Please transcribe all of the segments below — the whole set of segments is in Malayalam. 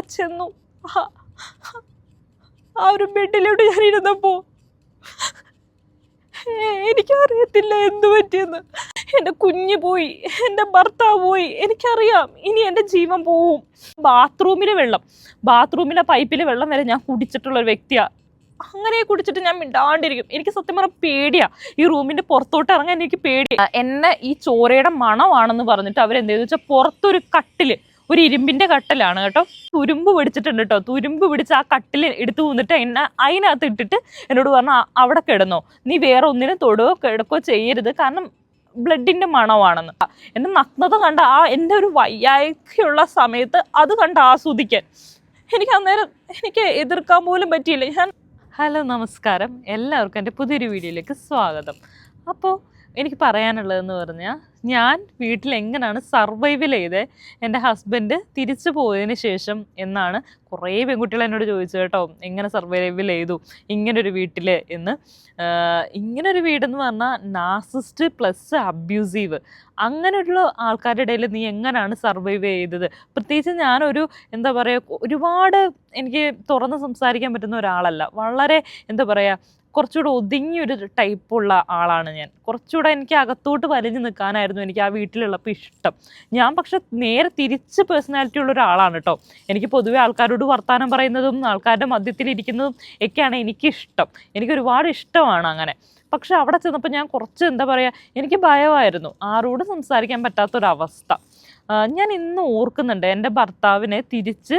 അവിടെ ചെന്നു. ആ ഒരു ബെഡിലോട്ട് ഞാൻ ഇരുന്നപ്പോൾ എനിക്കറിയത്തില്ല എന്തു പറ്റിയെന്ന്. എന്റെ കുഞ്ഞ് പോയി എന്റെ ഭർത്താവ് പോയി എനിക്കറിയാം ഇനി എന്റെ ജീവൻ പോവും. ബാത്റൂമിലെ വെള്ളം ബാത്റൂമിലെ പൈപ്പിലെ വെള്ളം വരെ ഞാൻ കുടിച്ചിട്ടുള്ള ഒരു വ്യക്തിയാണ് അങ്ങനെ കുടിച്ചിട്ട് ഞാൻ മിണ്ടാണ്ടിരിക്കും. എനിക്ക് സത്യം പറഞ്ഞാൽ പേടിയാ. ഈ റൂമിന്റെ പുറത്തോട്ട് ഇറങ്ങാൻ എനിക്ക് പേടിയാ. എന്നെ ഈ ചോരയുടെ മണമാണെന്ന് പറഞ്ഞിട്ട് അവരെന്തെന്ന് വെച്ചാൽ പുറത്തൊരു കട്ടിൽ ഒരു ഇരുമ്പിന്റെ കട്ടലാണ് കേട്ടോ. തുരുമ്പ് പിടിച്ചിട്ടുണ്ട് കേട്ടോ. തുരുമ്പ് പിടിച്ച് ആ കട്ടിൽ എടുത്തു വന്നിട്ട് എന്നെ അതിനകത്ത് ഇട്ടിട്ട് എന്നോട് പറഞ്ഞു അവിടെ കിടന്നോ. നീ വേറെ ഒന്നിനും തൊടുകയോ കിടക്കോ ചെയ്യരുത്. കാരണം ബ്ലഡിന്റെ മണമാണെന്ന്. എന്റെ നഗ്നത കണ്ട ആ എന്റെ ഒരു വയ്യായ്കയുള്ള സമയത്ത് അത് കണ്ട് ആസ്വദിക്കാൻ. എനിക്ക് അന്നേരം എനിക്ക് എതിർക്കാൻ പോലും പറ്റിയില്ല. ഞാൻ ഹലോ നമസ്കാരം. എല്ലാവർക്കും എന്റെ പുതിയൊരു വീഡിയോയിലേക്ക് സ്വാഗതം. അപ്പോൾ എനിക്ക് പറയാനുള്ളതെന്ന് പറഞ്ഞാൽ ഞാൻ വീട്ടിൽ എങ്ങനെയാണ് സർവൈവൽ ചെയ്തത് എന്റെ ഹസ്ബൻഡ് തിരിച്ചു പോയതിന് ശേഷം എന്നാണ് കുറേ പെൺകുട്ടികൾ എന്നോട് ചോദിച്ചത് കേട്ടോ. എങ്ങനെ സർവൈവൽ ചെയ്തു? ഇങ്ങനൊരു വീട്ടിൽ എന്ന്. ഇങ്ങനൊരു വീടെന്ന് പറഞ്ഞാൽ നാസിസ്റ്റ് പ്ലസ് അബ്യൂസീവ് അങ്ങനെയുള്ള ആൾക്കാരുടെ ഇടയിൽ നീ എങ്ങനെയാണ് സർവൈവ് ചെയ്തത്? പ്രത്യേകിച്ച് ഞാനൊരു എന്താ പറയുക ഒരുപാട് എനിക്ക് തുറന്ന് സംസാരിക്കാൻ പറ്റുന്ന ഒരാളല്ല. വളരെ എന്താ പറയുക കുറച്ചുകൂടെ ഒതുങ്ങിയൊരു ടൈപ്പുള്ള ആളാണ് ഞാൻ. കുറച്ചുകൂടെ എനിക്ക് അകത്തോട്ട് വലിഞ്ഞു നിൽക്കാനായിരുന്നു എനിക്ക് ആ വീട്ടിലുള്ളപ്പോൾ ഇഷ്ടം. ഞാൻ പക്ഷെ നേരെ തിരിച്ച് പേഴ്സണാലിറ്റി ഉള്ള ഒരാളാണ് കേട്ടോ. എനിക്ക് പൊതുവെ ആൾക്കാരോട് വർത്തമാനം പറയുന്നതും ആൾക്കാരുടെ മധ്യത്തിൽ ഇരിക്കുന്നതും ഒക്കെയാണ് എനിക്കിഷ്ടം. എനിക്ക് ഒരുപാട് ഇഷ്ടമാണ് അങ്ങനെ. പക്ഷെ അവിടെ ചെന്നപ്പോൾ ഞാൻ കുറച്ച് എന്താ പറയുക എനിക്ക് ഭയമായിരുന്നു. ആരോടും സംസാരിക്കാൻ പറ്റാത്തൊരവസ്ഥ. ഞാൻ ഇന്ന് ഓർക്കുന്നുണ്ട് എന്റെ ഭർത്താവിനെ തിരിച്ച്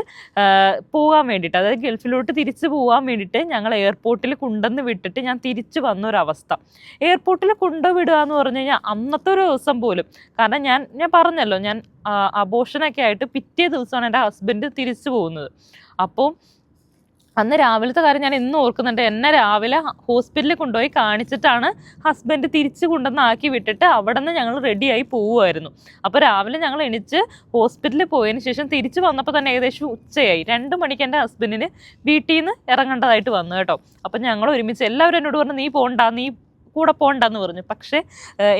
പോകാൻ വേണ്ടിയിട്ട്. അതായത് ഗൾഫിലോട്ട് തിരിച്ച് പോകാൻ വേണ്ടിയിട്ട് ഞങ്ങൾ എയർപോർട്ടിൽ കൊണ്ടുവന്ന് വിട്ടിട്ട് ഞാൻ തിരിച്ച് വന്ന ഒരവസ്ഥ എയർപോർട്ടിൽ കൊണ്ടുവിടുക എന്ന് പറഞ്ഞു കഴിഞ്ഞാൽ അന്നത്തെ ഒരു ദിവസം പോലും. കാരണം ഞാൻ ഞാൻ പറഞ്ഞല്ലോ ഞാൻ അബോഷനൊക്കെ ആയിട്ട് പിറ്റേ ദിവസമാണ് എന്റെ ഹസ്ബൻഡ് തിരിച്ചു പോകുന്നത്. അപ്പോൾ അന്ന് രാവിലത്തെ കാര്യം ഞാൻ ഇന്ന് ഓർക്കുന്നുണ്ട്. എന്നെ രാവിലെ ഹോസ്പിറ്റലിൽ കൊണ്ടുപോയി കാണിച്ചിട്ടാണ് ഹസ്ബൻഡ് തിരിച്ചു കൊണ്ടുവന്ന് ആക്കി വിട്ടിട്ട് അവിടെ നിന്ന് ഞങ്ങൾ റെഡിയായി പോവുമായിരുന്നു. അപ്പോൾ രാവിലെ ഞങ്ങൾ എണിച്ച് ഹോസ്പിറ്റലിൽ പോയതിന് ശേഷം തിരിച്ചു വന്നപ്പോൾ തന്നെ ഏകദേശം ഉച്ചയായി. രണ്ട് മണിക്ക് എന്റെ ഹസ്ബൻഡിന് വീട്ടിൽ നിന്ന് ഇറങ്ങേണ്ടതായിട്ട് വന്നു കേട്ടോ. അപ്പം ഞങ്ങൾ ഒരുമിച്ച് എല്ലാവരും എന്നോട് പറഞ്ഞു നീ പോണ്ട നീ കൂടെ പോകണ്ടെന്ന് പറഞ്ഞു. പക്ഷേ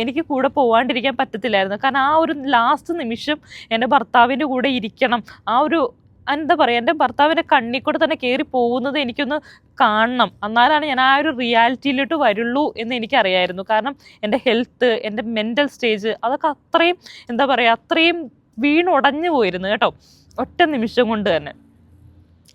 എനിക്ക് കൂടെ പോകാണ്ടിരിക്കാൻ പറ്റത്തില്ലായിരുന്നു. കാരണം ആ ഒരു ലാസ്റ്റ് നിമിഷം എന്റെ ഭർത്താവിന്റെ കൂടെ ഇരിക്കണം. ആ ഒരു എന്താ പറയുക എന്റെ ഭർത്താവിന്റെ കണ്ണിൽ കൂടെ തന്നെ കയറി പോകുന്നത് എനിക്കൊന്ന് കാണണം. എന്നാലാണ് ഞാൻ ആ ഒരു റിയാലിറ്റിയിലോട്ട് വരുള്ളൂ എന്ന് എനിക്കറിയായിരുന്നു. കാരണം എന്റെ ഹെൽത്ത് എന്റെ മെന്റൽ സ്റ്റേജ് അതൊക്കെ അത്രയും എന്താ പറയുക അത്രയും വീണുടഞ്ഞു പോയിരുന്നു കേട്ടോ ഒറ്റ നിമിഷം കൊണ്ട് തന്നെ.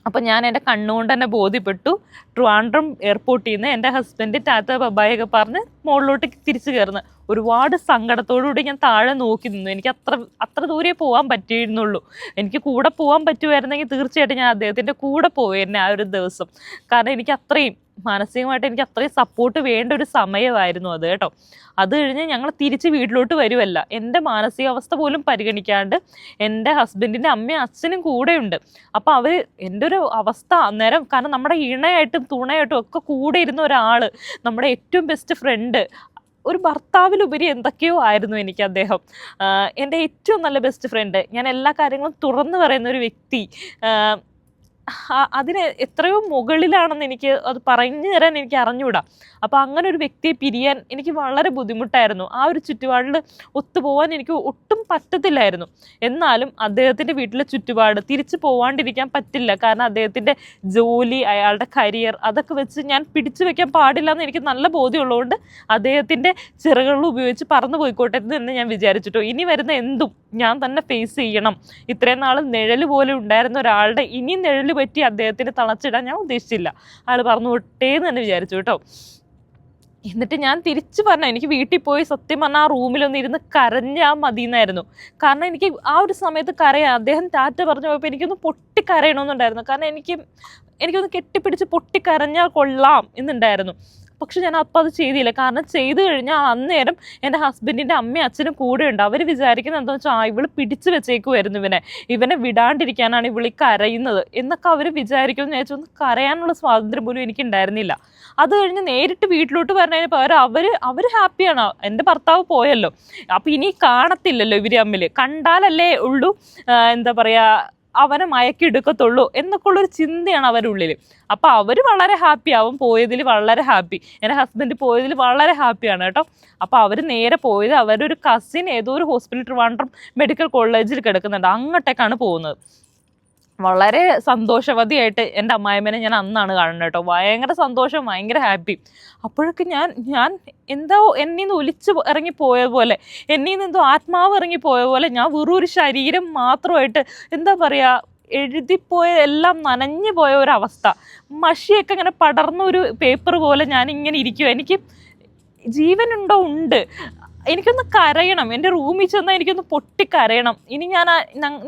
അപ്പം ഞാൻ എന്റെ കണ്ണുകൊണ്ട് തന്നെ ബോധ്യപ്പെട്ടു. ട്രിവാൻഡ്രം എയർപോർട്ടിൽ നിന്ന് എന്റെ ഹസ്ബൻഡ് ടാറ്റ ബബായൊക്കെ പറഞ്ഞ് മുകളിലോട്ട് തിരിച്ചു കയറുന്നു. ഒരുപാട് സങ്കടത്തോടുകൂടി ഞാൻ താഴെ നോക്കി നിന്നു. എനിക്ക് അത്ര അത്ര ദൂരെ പോകാൻ പറ്റിയിരുന്നുള്ളൂ. എനിക്ക് കൂടെ പോകാൻ പറ്റുമായിരുന്നെങ്കിൽ തീർച്ചയായിട്ടും ഞാൻ അദ്ദേഹത്തിന്റെ കൂടെ പോയിരുന്നു ആ ഒരു ദിവസം. കാരണം എനിക്ക് അത്രയും മാനസികമായിട്ട് എനിക്ക് അത്രയും സപ്പോർട്ട് വേണ്ട ഒരു സമയമായിരുന്നു അത് കേട്ടോ. അത് കഴിഞ്ഞ് ഞങ്ങൾ തിരിച്ച് വീട്ടിലോട്ട് വരുമല്ല എന്റെ മാനസികാവസ്ഥ പോലും പരിഗണിക്കാണ്ട് എന്റെ ഹസ്ബൻഡിന്റെ അമ്മയും അച്ഛനും കൂടെയുണ്ട്. അപ്പോൾ അവർ എന്റെ ഒരു അവസ്ഥ അന്നേരം കാരണം നമ്മുടെ ഇണയായിട്ടും തുണയായിട്ടും ഒക്കെ കൂടെ ഇരുന്ന ഒരാൾ നമ്മുടെ ഏറ്റവും ബെസ്റ്റ് ഫ്രണ്ട് ഒരു ഭർത്താവിലുപരി എന്തൊക്കെയോ ആയിരുന്നു എനിക്ക് അദ്ദേഹം. എന്റെ ഏറ്റവും നല്ല ബെസ്റ്റ് ഫ്രണ്ട് ഞാൻ എല്ലാ കാര്യങ്ങളും തുറന്നു പറയുന്ന ഒരു വ്യക്തി. അതിന് എത്രയോ മുകളിലാണെന്ന് എനിക്ക് അത് പറഞ്ഞു തരാൻ എനിക്ക് അറിഞ്ഞുകൂടാ. അപ്പോൾ അങ്ങനെ ഒരു വ്യക്തിയെ പിരിയാൻ എനിക്ക് വളരെ ബുദ്ധിമുട്ടായിരുന്നു. ആ ഒരു ചുറ്റുപാടിൽ ഒത്തുപോകാൻ എനിക്ക് ഒട്ടും പറ്റത്തില്ലായിരുന്നു. എന്നാലും അദ്ദേഹത്തിന്റെ വീട്ടിലെ ചുറ്റുപാട് തിരിച്ചു പോവാണ്ടിരിക്കാൻ പറ്റില്ല. കാരണം അദ്ദേഹത്തിന്റെ ജോലി അയാളുടെ കരിയർ അതൊക്കെ വെച്ച് ഞാൻ പിടിച്ചു വെക്കാൻ പാടില്ല എന്ന് എനിക്ക് നല്ല ബോധ്യമുള്ളതുകൊണ്ട് അദ്ദേഹത്തിന്റെ ചിറകൾ ഉപയോഗിച്ച് പറന്നു പോയിക്കോട്ടെ എന്ന് ഞാൻ വിചാരിച്ചിട്ടോ. ഇനി വരുന്ന എന്തും ഞാൻ തന്നെ ഫേസ് ചെയ്യണം. ഇത്രയും നാൾ നിഴൽ പോലെ ഉണ്ടായിരുന്ന ഒരാളുടെ ഇനി നിഴൽ പറ്റി അദ്ദേഹത്തിന് തളച്ചിടാൻ ഞാൻ ഉദ്ദേശിച്ചില്ല. ആൾ പറഞ്ഞു വിട്ടേന്ന് തന്നെ വിചാരിച്ചു കേട്ടോ. എന്നിട്ട് ഞാൻ തിരിച്ചു പറഞ്ഞു എനിക്ക് വീട്ടിൽ പോയി സത്യം പറഞ്ഞാൽ ആ റൂമിലൊന്ന് ഇരുന്ന് കരഞ്ഞാൽ മതി എന്നായിരുന്നു കാരണം എനിക്ക് ആ ഒരു സമയത്ത് കരയാൻ അദ്ദേഹം ടാറ്റ പറഞ്ഞു പോയപ്പോൾ എനിക്കൊന്ന് പൊട്ടി കരയണമെന്നുണ്ടായിരുന്നു കാരണം എനിക്ക് എനിക്കൊന്ന് കെട്ടിപ്പിടിച്ച് പൊട്ടി കരഞ്ഞാൽ കൊള്ളാം എന്നുണ്ടായിരുന്നു. പക്ഷെ ഞാൻ അപ്പം അത് ചെയ്തില്ല. കാരണം ചെയ്തു കഴിഞ്ഞാൽ അന്നേരം എന്റെ ഹസ്ബൻഡിന്റെ അമ്മയും അച്ഛനും കൂടെ ഉണ്ട്. അവർ വിചാരിക്കുന്നത് എന്താണെന്ന് വെച്ചാൽ ആ ഇവൾ പിടിച്ചു വെച്ചേക്കുമായിരുന്നു ഇവനെ. ഇവനെ വിടാണ്ടിരിക്കാനാണ് ഇവിളി കരയുന്നത് എന്നൊക്കെ അവർ വിചാരിക്കുമെന്ന് ചോദിച്ചാൽ ഒന്ന് കരയാനുള്ള സ്വാതന്ത്ര്യം പോലും എനിക്ക് ഉണ്ടായിരുന്നില്ല. അത് കഴിഞ്ഞ് നേരിട്ട് വീട്ടിലോട്ട് വരുന്നതിന് പകരം അവർ അവർ ഹാപ്പിയാണ് എന്റെ ഭർത്താവ് പോയല്ലോ. അപ്പം ഇനി കാണത്തില്ലല്ലോ ഇവർ തമ്മിൽ കണ്ടാലല്ലേ ഉള്ളൂ എന്താ പറയുക അവനെ മയക്കിയെടുക്കത്തുള്ളൂ എന്നൊക്കെ ഉള്ളൊരു ചിന്തയാണ് അവരുടെ ഉള്ളിൽ അപ്പോൾ അവർ വളരെ ഹാപ്പി ആവും. പോയതിൽ വളരെ ഹാപ്പി എന്റെ ഹസ്ബൻഡ് പോയതിൽ വളരെ ഹാപ്പിയാണ് കേട്ടോ. അപ്പോൾ അവർ നേരെ പോയത് അവരുടെ ഒരു കസിൻ ഏതോ ഒരു ഹോസ്പിറ്റൽ ട്രിവാൻഡ്രം മെഡിക്കൽ കോളേജിൽ കിടക്കുന്നുണ്ട്. അങ്ങോട്ടേക്കാണ് പോകുന്നത്. വളരെ സന്തോഷവതിയായിട്ട് എന്റെ അമ്മായിമ്മനെ ഞാൻ അന്നാണ് കാണുന്നത് കേട്ടോ. ഭയങ്കര സന്തോഷം ഭയങ്കര ഹാപ്പി. അപ്പോഴൊക്കെ ഞാൻ ഞാൻ എന്തോ എന്നിൽ നിന്ന് ഒലിച്ച് ഇറങ്ങിപ്പോയ പോയ പോലെ എന്നിൽ നിന്ന് എന്തോ ആത്മാവ് ഇറങ്ങിപ്പോയ പോയ പോലെ ഞാൻ വെറും ഒരു ശരീരം മാത്രമായിട്ട് എന്താ പറയുക എഴുതിപ്പോയ എല്ലാം നനഞ്ഞു പോയ ഒരവസ്ഥ. മഷിയൊക്കെ ഇങ്ങനെ പടർന്ന ഒരു പേപ്പർ പോലെ ഞാൻ ഇങ്ങനെ ഇരിക്കുക എനിക്ക് ജീവനുണ്ടോ? ഉണ്ട്. എനിക്കൊന്ന് കരയണം. എന്റെ റൂമിൽ ചെന്നാൽ എനിക്കൊന്ന് പൊട്ടിക്കരയണം. ഇനി ഞാൻ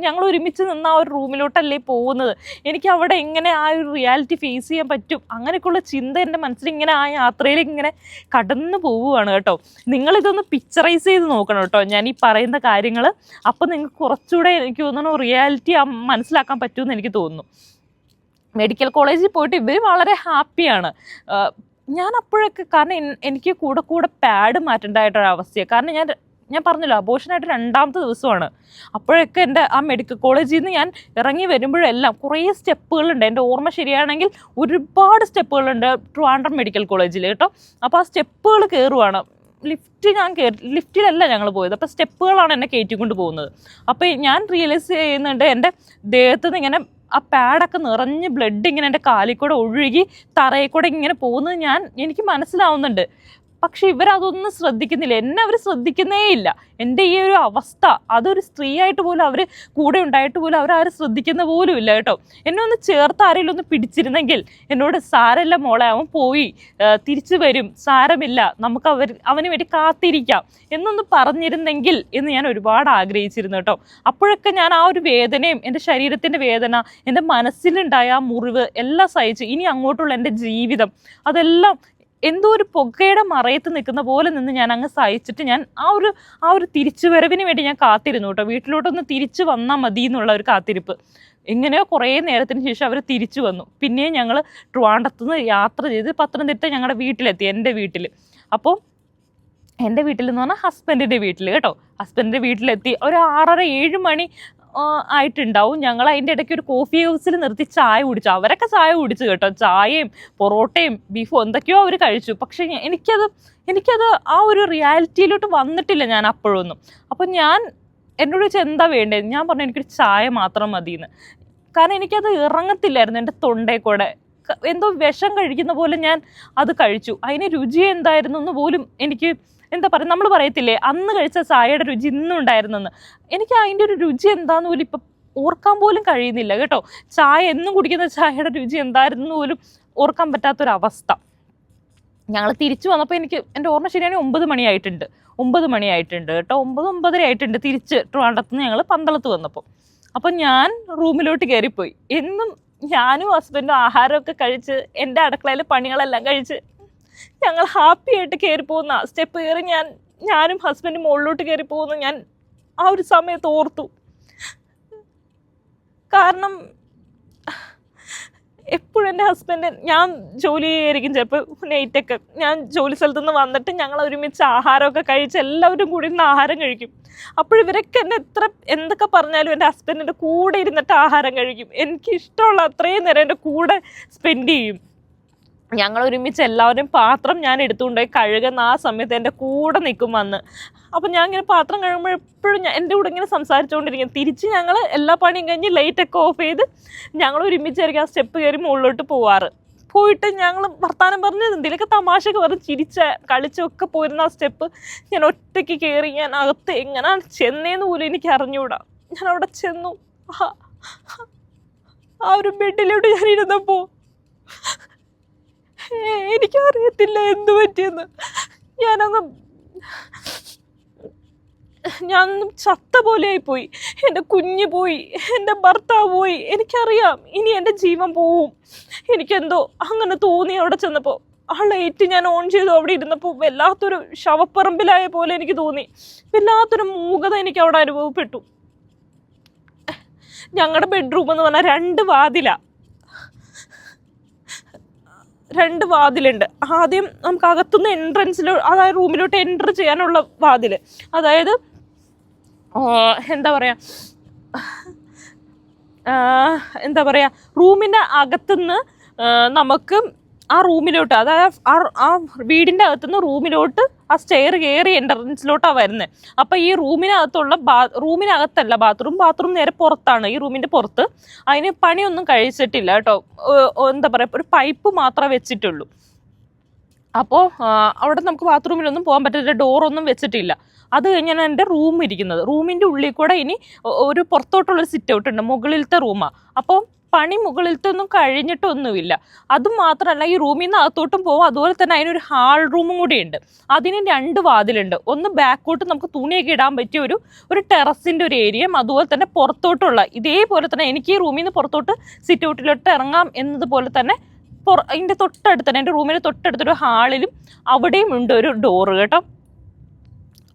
ഞങ്ങൾ ഒരുമിച്ച് നിന്ന് ആ ഒരു റൂമിലോട്ടല്ലേ പോകുന്നത്? എനിക്ക് അവിടെ എങ്ങനെ ആ ഒരു റിയാലിറ്റി ഫേസ് ചെയ്യാൻ പറ്റും? അങ്ങനെയൊക്കെയുള്ള ചിന്ത എന്റെ മനസ്സിൽ ഇങ്ങനെ ആ യാത്രയിൽ ഇങ്ങനെ കടന്നു പോവുകയാണ് കേട്ടോ. നിങ്ങളിതൊന്ന് പിക്ചറൈസ് ചെയ്ത് നോക്കണം കേട്ടോ. ഞാൻ ഈ പറയുന്ന കാര്യങ്ങൾ. അപ്പോൾ നിങ്ങൾക്ക് കുറച്ചുകൂടെ എനിക്ക് തോന്നുന്നു റിയാലിറ്റി മനസ്സിലാക്കാൻ പറ്റുമെന്ന് എനിക്ക് തോന്നുന്നു. മെഡിക്കൽ കോളേജിൽ പോയിട്ട് ഇവർ വളരെ ഹാപ്പിയാണ് ഞാൻ അപ്പോഴൊക്കെ കാരണം എനിക്ക് കൂടെ കൂടെ പാഡ് മാറ്റേണ്ടതായിട്ടൊരവസ്ഥയാണ് കാരണം ഞാൻ ഞാൻ പറഞ്ഞല്ലോ അബോഷനായിട്ട് രണ്ടാമത്തെ ദിവസമാണ്. അപ്പോഴൊക്കെ എന്റെ ആ മെഡിക്കൽ കോളേജിൽ നിന്ന് ഞാൻ ഇറങ്ങി വരുമ്പോഴെല്ലാം കുറേ സ്റ്റെപ്പുകളുണ്ട്. എന്റെ ഓർമ്മ ശരിയാണെങ്കിൽ ഒരുപാട് സ്റ്റെപ്പുകളുണ്ട് ട്രിവാൻഡ്രം മെഡിക്കൽ കോളേജിൽ കേട്ടോ. അപ്പോൾ ആ സ്റ്റെപ്പുകൾ കയറുവാണ് ലിഫ്റ്റ് ഞാൻ ലിഫ്റ്റിലല്ല ഞങ്ങൾ പോയത്. അപ്പോൾ സ്റ്റെപ്പുകളാണ് എന്നെ കയറ്റിക്കൊണ്ട് പോകുന്നത്. അപ്പോൾ ഞാൻ റിയലൈസ് ചെയ്യുന്നുണ്ട് എന്റെ ദേഹത്ത് നിന്ന് ഇങ്ങനെ ആ പാഡൊക്കെ നിറഞ്ഞ് ബ്ലഡ് ഇങ്ങനെ എന്റെ കാലിൽ കൂടെ ഒഴുകി തറയിൽ കൂടെ ഇങ്ങനെ പോകുന്നത് ഞാൻ എനിക്ക് മനസ്സിലാവുന്നുണ്ട്. പക്ഷെ ഇവരതൊന്നും ശ്രദ്ധിക്കുന്നില്ല. എന്നെ അവർ ശ്രദ്ധിക്കുന്നേ ഇല്ല. എന്റെ ഈ ഒരു അവസ്ഥ അതൊരു സ്ത്രീയായിട്ട് പോലും അവർ കൂടെ ഉണ്ടായിട്ട് പോലും അവരാരും ശ്രദ്ധിക്കുന്ന പോലും ഇല്ല കേട്ടോ. എന്നെ ഒന്ന് ചേർത്ത് ആരെങ്കിലും ഒന്ന് പിടിച്ചിരുന്നെങ്കിൽ എന്നോട് സാരല്ല മോളെ അവൻ പോയി തിരിച്ചു വരും സാരമില്ല നമുക്ക് അവർ അവന് വേണ്ടി കാത്തിരിക്കാം എന്നൊന്ന് പറഞ്ഞിരുന്നെങ്കിൽ എന്ന് ഞാൻ ഒരുപാട് ആഗ്രഹിച്ചിരുന്നു കേട്ടോ. അപ്പോഴൊക്കെ ഞാൻ ആ ഒരു വേദനയും എന്റെ ശരീരത്തിന്റെ വേദന എന്റെ മനസ്സിലുണ്ടായ ആ മുറിവ് എല്ലാം സഹിച്ച് ഇനി അങ്ങോട്ടുള്ള എന്റെ ജീവിതം അതെല്ലാം എന്തോ ഒരു പുകയുടെ മറയത്ത് നിൽക്കുന്ന പോലെ നിന്ന് ഞാൻ അങ്ങ് സഹിച്ചിട്ട് ഞാൻ ആ ഒരു ആ ഒരു തിരിച്ചുവരവിന് വേണ്ടി ഞാൻ കാത്തിരുന്നു കേട്ടോ. വീട്ടിലോട്ടൊന്ന് തിരിച്ചു വന്നാൽ മതി എന്നുള്ള ഒരു കാത്തിരിപ്പ്. എങ്ങനെയോ കുറേ നേരത്തിന് ശേഷം അവർ തിരിച്ചു വന്നു. പിന്നെയും ഞങ്ങൾ ട്രിവാൻഡ്രത്ത് നിന്ന് യാത്ര ചെയ്ത് പത്തനംതിട്ട ഞങ്ങളുടെ വീട്ടിലെത്തി എന്റെ വീട്ടിൽ അപ്പോൾ എന്റെ വീട്ടിൽ എന്ന് പറഞ്ഞാൽ ഹസ്ബൻഡിന്റെ വീട്ടിൽ കേട്ടോ. ഹസ്ബൻഡിന്റെ വീട്ടിലെത്തി. ഒരു ആറര ഏഴ് മണി ആയിട്ടുണ്ടാവും. ഞങ്ങൾ അതിന്റെ ഇടയ്ക്ക് ഒരു കോഫി ഹൗസിൽ നിർത്തി ചായ കുടിച്ചു. അവരൊക്കെ ചായ കുടിച്ചു കേട്ടോ. ചായയും പൊറോട്ടയും ബീഫും എന്തൊക്കെയോ അവർ കഴിച്ചു. പക്ഷേ എനിക്കത് എനിക്കത് ആ ഒരു റിയാലിറ്റിയിലോട്ട് വന്നിട്ടില്ല ഞാൻ അപ്പോഴൊന്നും. അപ്പം ഞാൻ എന്നോട് ചോദിച്ചാൽ എന്താ വേണ്ടത് ഞാൻ പറഞ്ഞു എനിക്കൊരു ചായ മാത്രം മതിയെന്ന്. കാരണം എനിക്കത് ഇറങ്ങത്തില്ലായിരുന്നു എന്റെ തൊണ്ടയിൽ കൂടെ എന്തോ വിഷം കഴിക്കുന്ന പോലെ ഞാൻ അത് കഴിച്ചു. അതിന് രുചി എന്തായിരുന്നു എന്ന് പോലും എനിക്ക് എന്താ പറയുക നമ്മൾ പറയത്തില്ലേ അന്ന് കഴിച്ച ചായയുടെ രുചി ഇന്നും ഉണ്ടായിരുന്നെന്ന്. എനിക്ക് അതിന്റെ ഒരു രുചി എന്താന്ന് പോലും ഇപ്പം ഓർക്കാൻ പോലും കഴിയുന്നില്ല കേട്ടോ. ചായ എന്നും കുടിക്കുന്ന ചായയുടെ രുചി എന്തായിരുന്നു പോലും ഓർക്കാൻ പറ്റാത്തൊരവസ്ഥ. ഞങ്ങൾ തിരിച്ചു വന്നപ്പോൾ എനിക്ക് എന്റെ ഓർമ്മ ശരിയാണെങ്കിൽ ഒമ്പത് മണിയായിട്ടുണ്ട്. ഒമ്പത് മണിയായിട്ടുണ്ട് കേട്ടോ. ഒമ്പത് ഒമ്പതര ആയിട്ടുണ്ട് തിരിച്ച് ട്രിവാണ്ടത്ത് നിന്ന് ഞങ്ങൾ പന്തളത്ത് വന്നപ്പോൾ അപ്പോൾ ഞാൻ റൂമിലോട്ട് കയറിപ്പോയി എന്നും ഞാനും ഹസ്ബൻഡും ആഹാരമൊക്കെ കഴിച്ച് എന്റെ അടുക്കളയിലെ പണികളെല്ലാം കഴിച്ച് ഞങ്ങൾ ഹാപ്പി ആയിട്ട് കയറി പോകുന്ന സ്റ്റെപ്പ് കയറി ഞാൻ ഞാനും ഹസ്ബൻഡും മുകളിലോട്ട് കയറി പോകുന്നു ഞാൻ ആ ഒരു സമയത്ത് ഓർത്തു. കാരണം എപ്പോഴും എന്റെ ഹസ്ബൻഡ് ഞാൻ ജോലി ചെയ്യായിരിക്കും ചിലപ്പോൾ നൈറ്റൊക്കെ ഞാൻ ജോലി സ്ഥലത്തു നിന്ന് വന്നിട്ട് ഞങ്ങൾ ഒരുമിച്ച് ആഹാരമൊക്കെ കഴിച്ച് എല്ലാവരും കൂടി ഇരുന്ന് ആഹാരം കഴിക്കും. അപ്പോൾ ഇവരൊക്കെ എന്നെ എത്ര എന്തൊക്കെ പറഞ്ഞാലും എന്റെ ഹസ്ബൻഡിന്റെ കൂടെ ഇരുന്നിട്ട് ആഹാരം കഴിക്കും. എനിക്ക് ഇഷ്ടമുള്ള അത്രയും നേരം എന്റെ കൂടെ സ്പെൻഡ് ചെയ്യും. ഞങ്ങൾ ഒരുമിച്ച് എല്ലാവരും പാത്രം ഞാൻ എടുത്തുകൊണ്ടുപോയി കഴുകുന്ന ആ സമയത്ത് എന്റെ കൂടെ നിൽക്കും വന്ന്. അപ്പം ഞാൻ ഇങ്ങനെ പാത്രം കഴുകുമ്പോൾ എപ്പോഴും ഞാൻ എന്റെ കൂടെ ഇങ്ങനെ സംസാരിച്ചുകൊണ്ടിരിക്കും. തിരിച്ച് ഞങ്ങൾ എല്ലാ പണിയും കഴിഞ്ഞ് ലൈറ്റൊക്കെ ഓഫ് ചെയ്ത് ഞങ്ങൾ ഒരുമിച്ചായിരിക്കും ആ സ്റ്റെപ്പ് കയറി മുകളിലോട്ട് പോവാറ്. പോയിട്ട് ഞങ്ങൾ വർത്തമാനം പറഞ്ഞ് എന്തെങ്കിലുമൊക്കെ തമാശയൊക്കെ പറഞ്ഞ് ചിരിച്ച കളിച്ചൊക്കെ പോയിരുന്ന ആ സ്റ്റെപ്പ് ഞാൻ ഒറ്റയ്ക്ക് കയറി ഞാൻ അകത്ത് എങ്ങനെയാണ് ചെന്നേന്ന് പോലും എനിക്ക് അറിഞ്ഞുകൂടാ. ഞാൻ അവിടെ ചെന്നു. ആ ഒരു ബെഡിലോട്ട് ഞാൻ ഇരുന്നപ്പോൾ എനിക്കറിയത്തില്ല എന്ത് പറ്റിയെന്ന്. ഞാനങ്ങ് ഞാൻ ചത്ത പോലെയായി പോയി. എന്റെ കുഞ്ഞ് പോയി. എന്റെ ഭർത്താവ് പോയി. എനിക്കറിയാം ഇനി എന്റെ ജീവൻ പോവും. എനിക്കെന്തോ അങ്ങനെ തോന്നി അവിടെ ചെന്നപ്പോൾ. ആ ലൈറ്റ് ഞാൻ ഓൺ ചെയ്തു അവിടെ ഇരുന്നപ്പോൾ വല്ലാത്തൊരു ശവപ്പറമ്പിലായ പോലെ എനിക്ക് തോന്നി. വല്ലാത്തൊരു മൂകത എനിക്ക് അവിടെ അനുഭവപ്പെട്ടു. ഞങ്ങളുടെ ബെഡ്റൂം എന്ന് പറഞ്ഞാൽ രണ്ട് വാതിലാ. രണ്ട് വാതിലുണ്ട്. ആദ്യം നമുക്ക് അകത്തുനിന്ന് എൻട്രൻസിലോ അതായത് റൂമിലോട്ട് എന്റർ ചെയ്യാനുള്ള വാതിൽ അതായത് എന്താ പറയുക എന്താ പറയുക റൂമിന്റെ അകത്തുനിന്ന് നമുക്ക് ആ റൂമിലോട്ട് അതായത് ആ വീടിന്റെ അകത്തുനിന്ന് റൂമിലോട്ട് ആ സ്റ്റെയർ കയറി എൻട്രൻസിലോട്ടാണ് വരുന്നത് അപ്പം ഈ റൂമിനകത്തുള്ള ബാ റൂമിനകത്തല്ല ബാത്റൂം ബാത്റൂം നേരെ പുറത്താണ് ഈ റൂമിന്റെ പുറത്ത്. അതിന് പണിയൊന്നും കഴിച്ചിട്ടില്ല കേട്ടോ. എന്താ പറയുക ഒരു പൈപ്പ് മാത്രമേ വെച്ചിട്ടുള്ളൂ. അപ്പോൾ അവിടെ നമുക്ക് ബാത്റൂമിലൊന്നും പോകാൻ പറ്റില്ല ഡോറൊന്നും വെച്ചിട്ടില്ല. അത് കഴിഞ്ഞാണ് എന്റെ റൂം ഇരിക്കുന്നത്. റൂമിന്റെ ഉള്ളിൽ കൂടെ ഇനി ഒരു പുറത്തോട്ടുള്ളൊരു സിറ്റ് ഔട്ട് ഉണ്ട് മുകളിലത്തെ റൂമാണ് അപ്പോൾ പണി മുകളിലത്തെ ഒന്നും കഴിഞ്ഞിട്ടൊന്നുമില്ല. അതും മാത്രമല്ല ഈ റൂമിൽ നിന്ന് അകത്തോട്ടും പോകും അതുപോലെ തന്നെ അതിനൊരു ഹാൾ റൂമും കൂടി ഉണ്ട് അതിന് രണ്ട് വാതിലുണ്ട്. ഒന്ന് ബാക്കോട്ട് നമുക്ക് തുണിയൊക്കെ ഇടാൻ പറ്റിയ ഒരു ഒരു ടെറസിന്റെ ഒരു ഏരിയയും അതുപോലെ തന്നെ പുറത്തോട്ടുള്ള ഇതേപോലെ തന്നെ എനിക്ക് ഈ റൂമിൽ നിന്ന് പുറത്തോട്ട് സിറ്റ് ഔട്ടിലോട്ട് ഇറങ്ങാം എന്നതുപോലെ തന്നെ പുറ അതിന്റെ തൊട്ടടുത്ത് തന്നെ എന്റെ റൂമിന്റെ തൊട്ടടുത്തൊരു ഹാളിലും അവിടെയും ഉണ്ട് ഒരു ഡോറ് കേട്ടോ.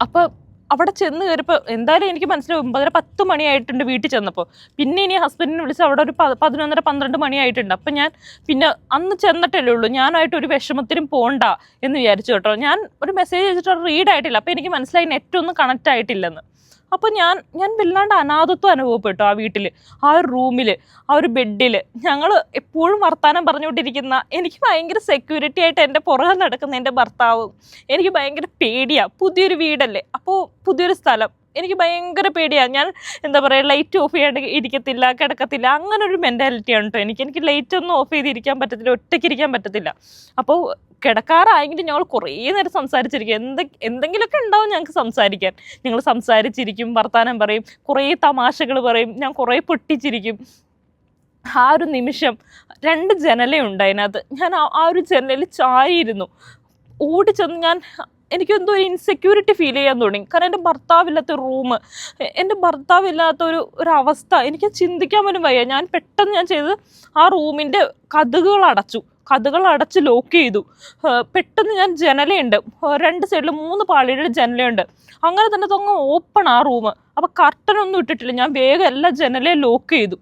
അപ്പോൾ അവിടെ ചെന്ന് കയറിയപ്പോൾ എന്തായാലും എനിക്ക് മനസ്സിലായി ഒമ്പതര പത്ത് മണിയായിട്ടുണ്ട് വീട്ടിൽ ചെന്നപ്പോൾ പിന്നെ ഇനി ഹസ്ബൻഡിനെ വിളിച്ച് അവിടെ ഒരു പതിനൊന്നര പന്ത്രണ്ട് മണിയായിട്ടുണ്ട്. അപ്പം ഞാൻ പിന്നെ അന്ന് ചെന്നിട്ടല്ലേ ഉള്ളൂ. ഞാനായിട്ട് ഒരു വിഷമത്തിനും പോണ്ട എന്ന് വിചാരിച്ചു കേട്ടോ. ഞാൻ ഒരു മെസ്സേജ് അയച്ചിട്ട് റീഡ് ആയിട്ടില്ല. അപ്പോൾ എനിക്ക് മനസ്സിലായി നെറ്റ് ഒന്നും കണക്റ്റ് ആയിട്ടില്ലെന്ന്. അപ്പോൾ ഞാൻ ഞാൻ വല്ലാണ്ട് അനാഥത്വം അനുഭവപ്പെട്ടു ആ വീട്ടിൽ ആ ഒരു റൂമിൽ ആ ഒരു ബെഡിൽ ഞങ്ങൾ എപ്പോഴും വർത്തമാനം പറഞ്ഞുകൊണ്ടിരിക്കുന്ന എനിക്ക് ഭയങ്കര സെക്യൂരിറ്റി ആയിട്ട് എന്റെ പുറകെ നടക്കുന്ന എന്റെ ഭർത്താവും. എനിക്ക് ഭയങ്കര പേടിയാണ് പുതിയൊരു വീടല്ലേ? അപ്പോൾ പുതിയൊരു സ്ഥലം. എനിക്ക് ഭയങ്കര പേടിയാണ് ഞാൻ എന്താ പറയുക ലൈറ്റ് ഓഫ് ചെയ്യാണ്ട് ഇരിക്കത്തില്ല കിടക്കത്തില്ല. അങ്ങനെ ഒരു മെന്റാലിറ്റിയാണ് കേട്ടോ എനിക്ക്. എനിക്ക് ലൈറ്റ് ഒന്നും ഓഫ് ചെയ്തിരിക്കാൻ പറ്റത്തില്ല ഒറ്റയ്ക്ക് ഇരിക്കാൻ പറ്റത്തില്ല. അപ്പോൾ കിടക്കാറായെങ്കിലും ഞങ്ങൾ കുറേ നേരം സംസാരിച്ചിരിക്കും. എന്ത് എന്തെങ്കിലുമൊക്കെ ഉണ്ടാവും ഞങ്ങൾക്ക് സംസാരിക്കാൻ. ഞങ്ങൾ സംസാരിച്ചിരിക്കും വർത്തമാനം പറയും കുറേ തമാശകൾ പറയും ഞാൻ കുറേ പൊട്ടിച്ചിരിക്കും. ആ ഒരു നിമിഷം രണ്ട് ജനലുണ്ട് അതിനകത്ത്. ഞാൻ ആ- ഒരു ജനലിൽ ചാരിയിരുന്നു. ഓടിച്ചെന്ന് ഞാൻ എനിക്കെന്തോ ഒരു ഇൻസെക്യൂരിറ്റി ഫീൽ ചെയ്യാൻ തുടങ്ങി കാരണം എന്റെ ഭർത്താവില്ലാത്ത റൂം എന്റെ ഭർത്താവില്ലാത്ത ഒരു ഒരു അവസ്ഥ. എനിക്ക് ചിന്തിക്കാൻ പോലും വയ്യ. ഞാൻ പെട്ടെന്ന് ഞാൻ ചെയ്തത് ആ റൂമിന്റെ കഥകുകൾ അടച്ചു. കഥകൾ അടച്ച് ലോക്ക് ചെയ്തു. പെട്ടെന്ന് ഞാൻ ജനലയുണ്ട്. രണ്ട് സൈഡിൽ മൂന്ന് പാളിയുടെ ജനലയുണ്ട്. അങ്ങനെ തന്നെ തൊങ്ങ ഓപ്പൺ ആ റൂം അപ്പോൾ കർട്ടനൊന്നും ഇട്ടിട്ടില്ല. ഞാൻ വേഗം എല്ലാ ജനലയും ലോക്ക് ചെയ്തു.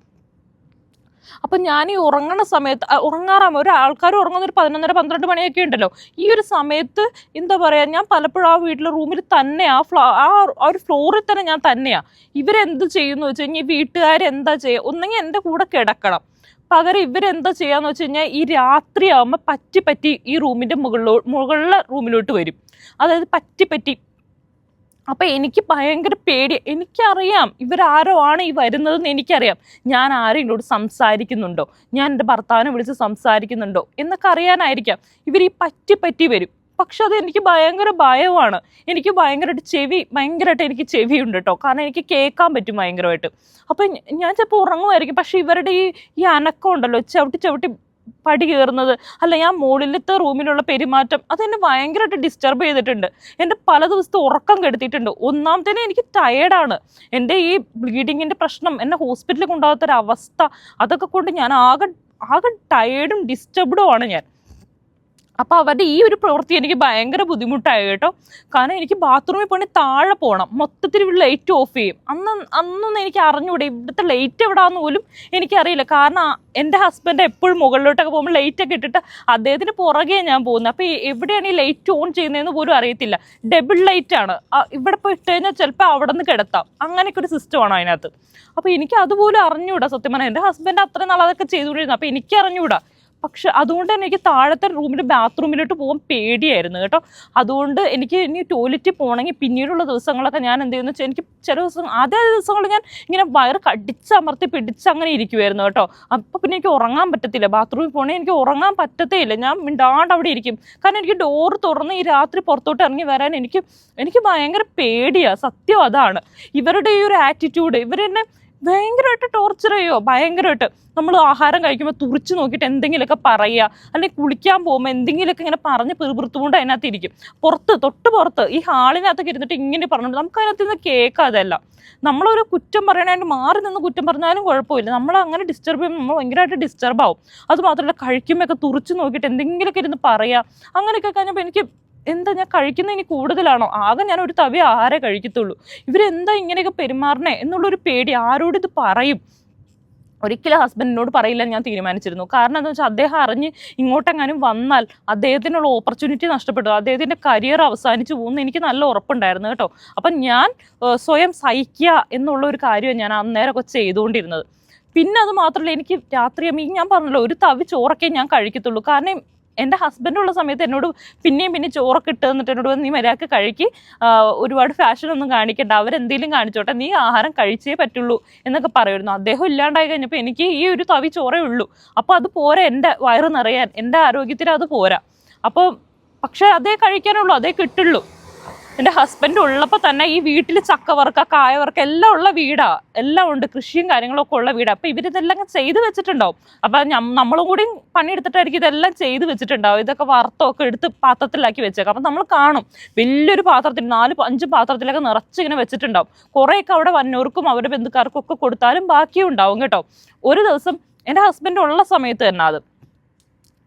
അപ്പം ഞാൻ ഈ ഉറങ്ങുന്ന സമയത്ത് ഉറങ്ങാറാകുമ്പോൾ ഒരു ആൾക്കാർ ഉറങ്ങുന്ന ഒരു പതിനൊന്നര പന്ത്രണ്ട് മണിയൊക്കെ ഉണ്ടല്ലോ. ഈ ഒരു സമയത്ത് എന്താ പറയുക ഞാൻ പലപ്പോഴും ആ വീട്ടിലെ റൂമിൽ തന്നെ ആ ഫ്ലോ ആ ഒരു ഫ്ലോറിൽ തന്നെ ഞാൻ തന്നെയാണ് ഇവരെന്ത് ചെയ്യുന്നു വെച്ച് കഴിഞ്ഞാൽ ഈ വീട്ടുകാരെന്താ ചെയ്യുക ഒന്നെങ്കിൽ എന്റെ കൂടെ കിടക്കണം. പകരം ഇവരെന്താ ചെയ്യാന്ന് വെച്ച് കഴിഞ്ഞാൽ ഈ രാത്രിയാകുമ്പോൾ പറ്റി പറ്റി ഈ റൂമിന്റെ മുകളിലോ മുകളിലെ റൂമിലോട്ട് വരും. അതായത് പറ്റി പറ്റി അപ്പം എനിക്ക് ഭയങ്കര പേടി എനിക്കറിയാം ഇവരാരോ ആണ് ഈ വരുന്നതെന്ന് എനിക്കറിയാം. ഞാൻ ആരെങ്കിലോട് സംസാരിക്കുന്നുണ്ടോ? ഞാൻ എന്റെ ഭർത്താവിനെ വിളിച്ച് സംസാരിക്കുന്നുണ്ടോ? എന്നൊക്കെ അറിയാനായിരിക്കാം. ഇവർ ഈ പറ്റി പറ്റി വരും. പക്ഷെ അത് എനിക്ക് ഭയങ്കര ഭയമാണ്. എനിക്ക് ഭയങ്കരമായിട്ട് ചെവി ഭയങ്കരമായിട്ട് എനിക്ക് ചെവി ഉണ്ട് കേട്ടോ. കാരണം എനിക്ക് കേൾക്കാൻ പറ്റും ഭയങ്കരമായിട്ട്. അപ്പം ഞാൻ ചിലപ്പോൾ ഉറങ്ങുമായിരിക്കും. പക്ഷെ ഇവരുടെ ഈ ഈ അനക്കം ഉണ്ടല്ലോ ചവിട്ടി ചവിട്ടി പടി കയറുന്നത് അല്ല ഞാൻ മുകളിലത്തെ റൂമിലുള്ള പെരുമാറ്റം അതെന്നെ ഭയങ്കരമായിട്ട് ഡിസ്റ്റർബ് ചെയ്തിട്ടുണ്ട്. എന്റെ പല ദിവസത്തെ ഉറക്കം കെടുത്തിയിട്ടുണ്ട്. ഒന്നാമത്തേനെ എനിക്ക് ടയേർഡാണ് എന്റെ ഈ ബ്ലീഡിങ്ങിന്റെ പ്രശ്നം എന്നെ ഹോസ്പിറ്റലിൽ കൊണ്ടുപോകാത്തൊരവസ്ഥ അതൊക്കെ കൊണ്ട് ഞാൻ ആകെ ആകെ ടയേർഡും ഡിസ്റ്റർബ്ഡും ആണ് ഞാൻ. അപ്പോൾ അവരുടെ ഈ ഒരു പ്രവൃത്തി എനിക്ക് ഭയങ്കര ബുദ്ധിമുട്ടായി കേട്ടോ. കാരണം എനിക്ക് ബാത്റൂമിൽ പോകണേ താഴെ പോകണം മൊത്തത്തിൽ ഇവിടെ ലൈറ്റ് ഓഫ് ചെയ്യും. അന്ന് അന്നൊന്നും എനിക്ക് അറിഞ്ഞൂടെ ഇവിടുത്തെ ലൈറ്റ് എവിടാന്ന് പോലും എനിക്കറിയില്ല. കാരണം എന്റെ ഹസ്ബൻഡ് എപ്പോഴും മുകളിലോട്ടൊക്കെ പോകുമ്പോൾ ലൈറ്റൊക്കെ ഇട്ടിട്ട് അദ്ദേഹത്തിന് പുറകെ ഞാൻ പോകുന്നത്. അപ്പോൾ എവിടെയാണ് ഈ ലൈറ്റ് ഓൺ ചെയ്യുന്നതെന്ന് പോലും അറിയത്തില്ല. ഡബിൾ ലൈറ്റ് ആണ്. ഇവിടെ പോയി ഇട്ട് കഴിഞ്ഞാൽ ചിലപ്പോൾ അവിടെ നിന്ന് കിടത്താം. അങ്ങനെയൊക്കെ ഒരു സിസ്റ്റമാണ് അതിനകത്ത്. അപ്പോൾ എനിക്ക് അതുപോലും അറിഞ്ഞൂടാ സത്യം പറഞ്ഞാൽ എന്റെ ഹസ്ബൻഡ് അത്രയും നാൾ അതൊക്കെ ചെയ്തുകൊണ്ടിരുന്നു. അപ്പോൾ എനിക്ക് അറിഞ്ഞൂടാ. പക്ഷെ അതുകൊണ്ട് തന്നെ എനിക്ക് താഴത്തെ റൂമിൽ ബാത്റൂമിലോട്ട് പോകാൻ പേടിയായിരുന്നു കേട്ടോ. അതുകൊണ്ട് എനിക്ക് ഇനി ടോയ്ലറ്റിൽ പോകണമെങ്കിൽ പിന്നീടുള്ള ദിവസങ്ങളൊക്കെ ഞാൻ എന്ത് ചെയ്യുന്നു വെച്ചാൽ എനിക്ക് ചില ദിവസം ആദ്യ ദിവസങ്ങൾ ഞാൻ ഇങ്ങനെ വയറ് കടിച്ചമർത്തി പിടിച്ച് അങ്ങനെ ഇരിക്കുമായിരുന്നു കേട്ടോ. അപ്പോൾ പിന്നെ എനിക്ക് ഉറങ്ങാൻ പറ്റത്തില്ല. ബാത്റൂമിൽ പോകണേ എനിക്ക് ഉറങ്ങാൻ പറ്റത്തേ ഇല്ല ഞാൻ മിണ്ടാണ്ട് അവിടെ ഇരിക്കും. കാരണം എനിക്ക് ഡോർ തുറന്ന് ഈ രാത്രി പുറത്തോട്ട് ഇറങ്ങി വരാൻ എനിക്ക് എനിക്ക് ഭയങ്കര പേടിയാണ് സത്യം അതാണ്. ഇവരുടെ ഈ ഒരു ആറ്റിറ്റ്യൂഡ് ഇവരെന്നെ ഭയങ്കരമായിട്ട് ടോർച്ചർ ചെയ്യുമോ ഭയങ്കരമായിട്ട്. നമ്മൾ ആഹാരം കഴിക്കുമ്പോൾ തുറിച്ച് നോക്കിയിട്ട് എന്തെങ്കിലുമൊക്കെ പറയുക. അല്ലെങ്കിൽ കുളിക്കാൻ പോകുമ്പോൾ എന്തെങ്കിലുമൊക്കെ ഇങ്ങനെ പറഞ്ഞ് പിറുപിറുത്തുകൊണ്ട് അതിനകത്ത് ഇരിക്കും. പുറത്ത് തൊട്ട് പുറത്ത് ഈ ഹാളിനകത്തൊക്കെ ഇരുന്നിട്ട് ഇങ്ങനെ പറഞ്ഞിട്ട് നമുക്ക് അതിനകത്ത് നിന്ന് കേൾക്കാതല്ല നമ്മളൊരു കുറ്റം പറയണമായിട്ട് മാറി നിന്ന് കുറ്റം പറഞ്ഞാലും കുഴപ്പമില്ല. നമ്മൾ അങ്ങനെ ഡിസ്റ്റർബ് ചെയ്യുമ്പോൾ നമ്മൾ ഭയങ്കരമായിട്ട് ഡിസ്റ്റർബ് ആവും. അതുമാത്രമല്ല കഴിക്കുമ്പോഴൊക്കെ തുറിച്ച് നോക്കിയിട്ട് എന്തെങ്കിലുമൊക്കെ ഇരുന്ന് പറയുക. അങ്ങനെയൊക്കെ കഴിഞ്ഞപ്പോൾ എനിക്ക് എന്താ ഞാൻ കഴിക്കുന്ന ഇനി കൂടുതലാണോ? ആകെ ഞാൻ ഒരു തവി ആരെ കഴിക്കത്തുള്ളൂ. ഇവരെന്താ ഇങ്ങനെയൊക്കെ പെരുമാറണേ എന്നുള്ളൊരു പേടി ആരോട് ഇത് പറയും? ഒരിക്കലും ഹസ്ബൻഡിനോട് പറയില്ല ഞാൻ തീരുമാനിച്ചിരുന്നു. കാരണം എന്താ വെച്ചാൽ അദ്ദേഹം അറിഞ്ഞ് ഇങ്ങോട്ടെങ്ങാനും വന്നാൽ അദ്ദേഹത്തിനുള്ള ഓപ്പർച്യൂണിറ്റി നഷ്ടപ്പെട്ടു അദ്ദേഹത്തിന്റെ കരിയർ അവസാനിച്ചു പോകുമെന്ന് എനിക്ക് നല്ല ഉറപ്പുണ്ടായിരുന്നു കേട്ടോ. അപ്പം ഞാൻ സ്വയം സഹിക്കുക എന്നുള്ള ഒരു കാര്യമാണ് ഞാൻ അന്നേരമൊക്കെ ചെയ്തുകൊണ്ടിരുന്നത്. പിന്നെ അത് മാത്രമല്ല എനിക്ക് രാത്രി ഞാൻ പറഞ്ഞല്ലോ ഒരു തവി ചോറൊക്കെ ഞാൻ കഴിക്കത്തുള്ളൂ. കാരണം എന്റെ ഹസ്ബൻഡുള്ള സമയത്ത് എന്നോട് പിന്നെയും പിന്നെ ചോറൊക്കെ ഇട്ട് തന്നിട്ട് എന്നോട് നീ മര്യാദയ്ക്ക് കഴിക്ക്. ഒരുപാട് ഫാഷൻ ഒന്നും കാണിക്കണ്ട. അവരെന്തെങ്കിലും കാണിച്ചോട്ടെ. നീ ആഹാരം കഴിച്ചേ പറ്റുള്ളൂ എന്നൊക്കെ പറയുമായിരുന്നു. അദ്ദേഹം ഇല്ലാണ്ടായി കഴിഞ്ഞപ്പോൾ എനിക്ക് ഈ ഒരു തവി ചോറേ ഉള്ളൂ. അപ്പോൾ അത് പോരാ എന്റെ വയറ് നിറയാൻ. എന്റെ ആരോഗ്യത്തിന് അത് പോരാ. അപ്പോൾ പക്ഷേ അതേ കഴിക്കാനുള്ളൂ. അതേ കിട്ടുള്ളൂ. എന്റെ ഹസ്ബൻഡ് ഉള്ളപ്പോൾ തന്നെ ഈ വീട്ടിൽ ചക്കവർക്ക കായവർക്ക എല്ലാം ഉള്ള വീടാ. എല്ലാം ഉണ്ട്. കൃഷിയും കാര്യങ്ങളൊക്കെ ഉള്ള വീടാ. അപ്പോൾ ഇവരിതെല്ലാം ചെയ്തു വെച്ചിട്ടുണ്ടാവും. അപ്പം നമ്മളും കൂടി പണിയെടുത്തിട്ടായിരിക്കും ഇതെല്ലാം ചെയ്ത് വെച്ചിട്ടുണ്ടാവും. ഇതൊക്കെ വറുത്തൊക്കെ എടുത്ത് പാത്രത്തിലാക്കി വെച്ചേക്കാം. അപ്പം നമ്മൾ കാണും. വലിയൊരു പാത്രത്തിൽ നാല് അഞ്ച് പാത്രത്തിലൊക്കെ നിറച്ചിങ്ങനെ വെച്ചിട്ടുണ്ടാവും. കുറേയൊക്കെ അവിടെ വന്നവർക്കും അവരുടെ ബന്ധുക്കാർക്കും ഒക്കെ കൊടുത്താലും ബാക്കിയും ഉണ്ടാവും കേട്ടോ. ഒരു ദിവസം എന്റെ ഹസ്ബൻഡ് ഉള്ള സമയത്ത് തന്നെ അത്.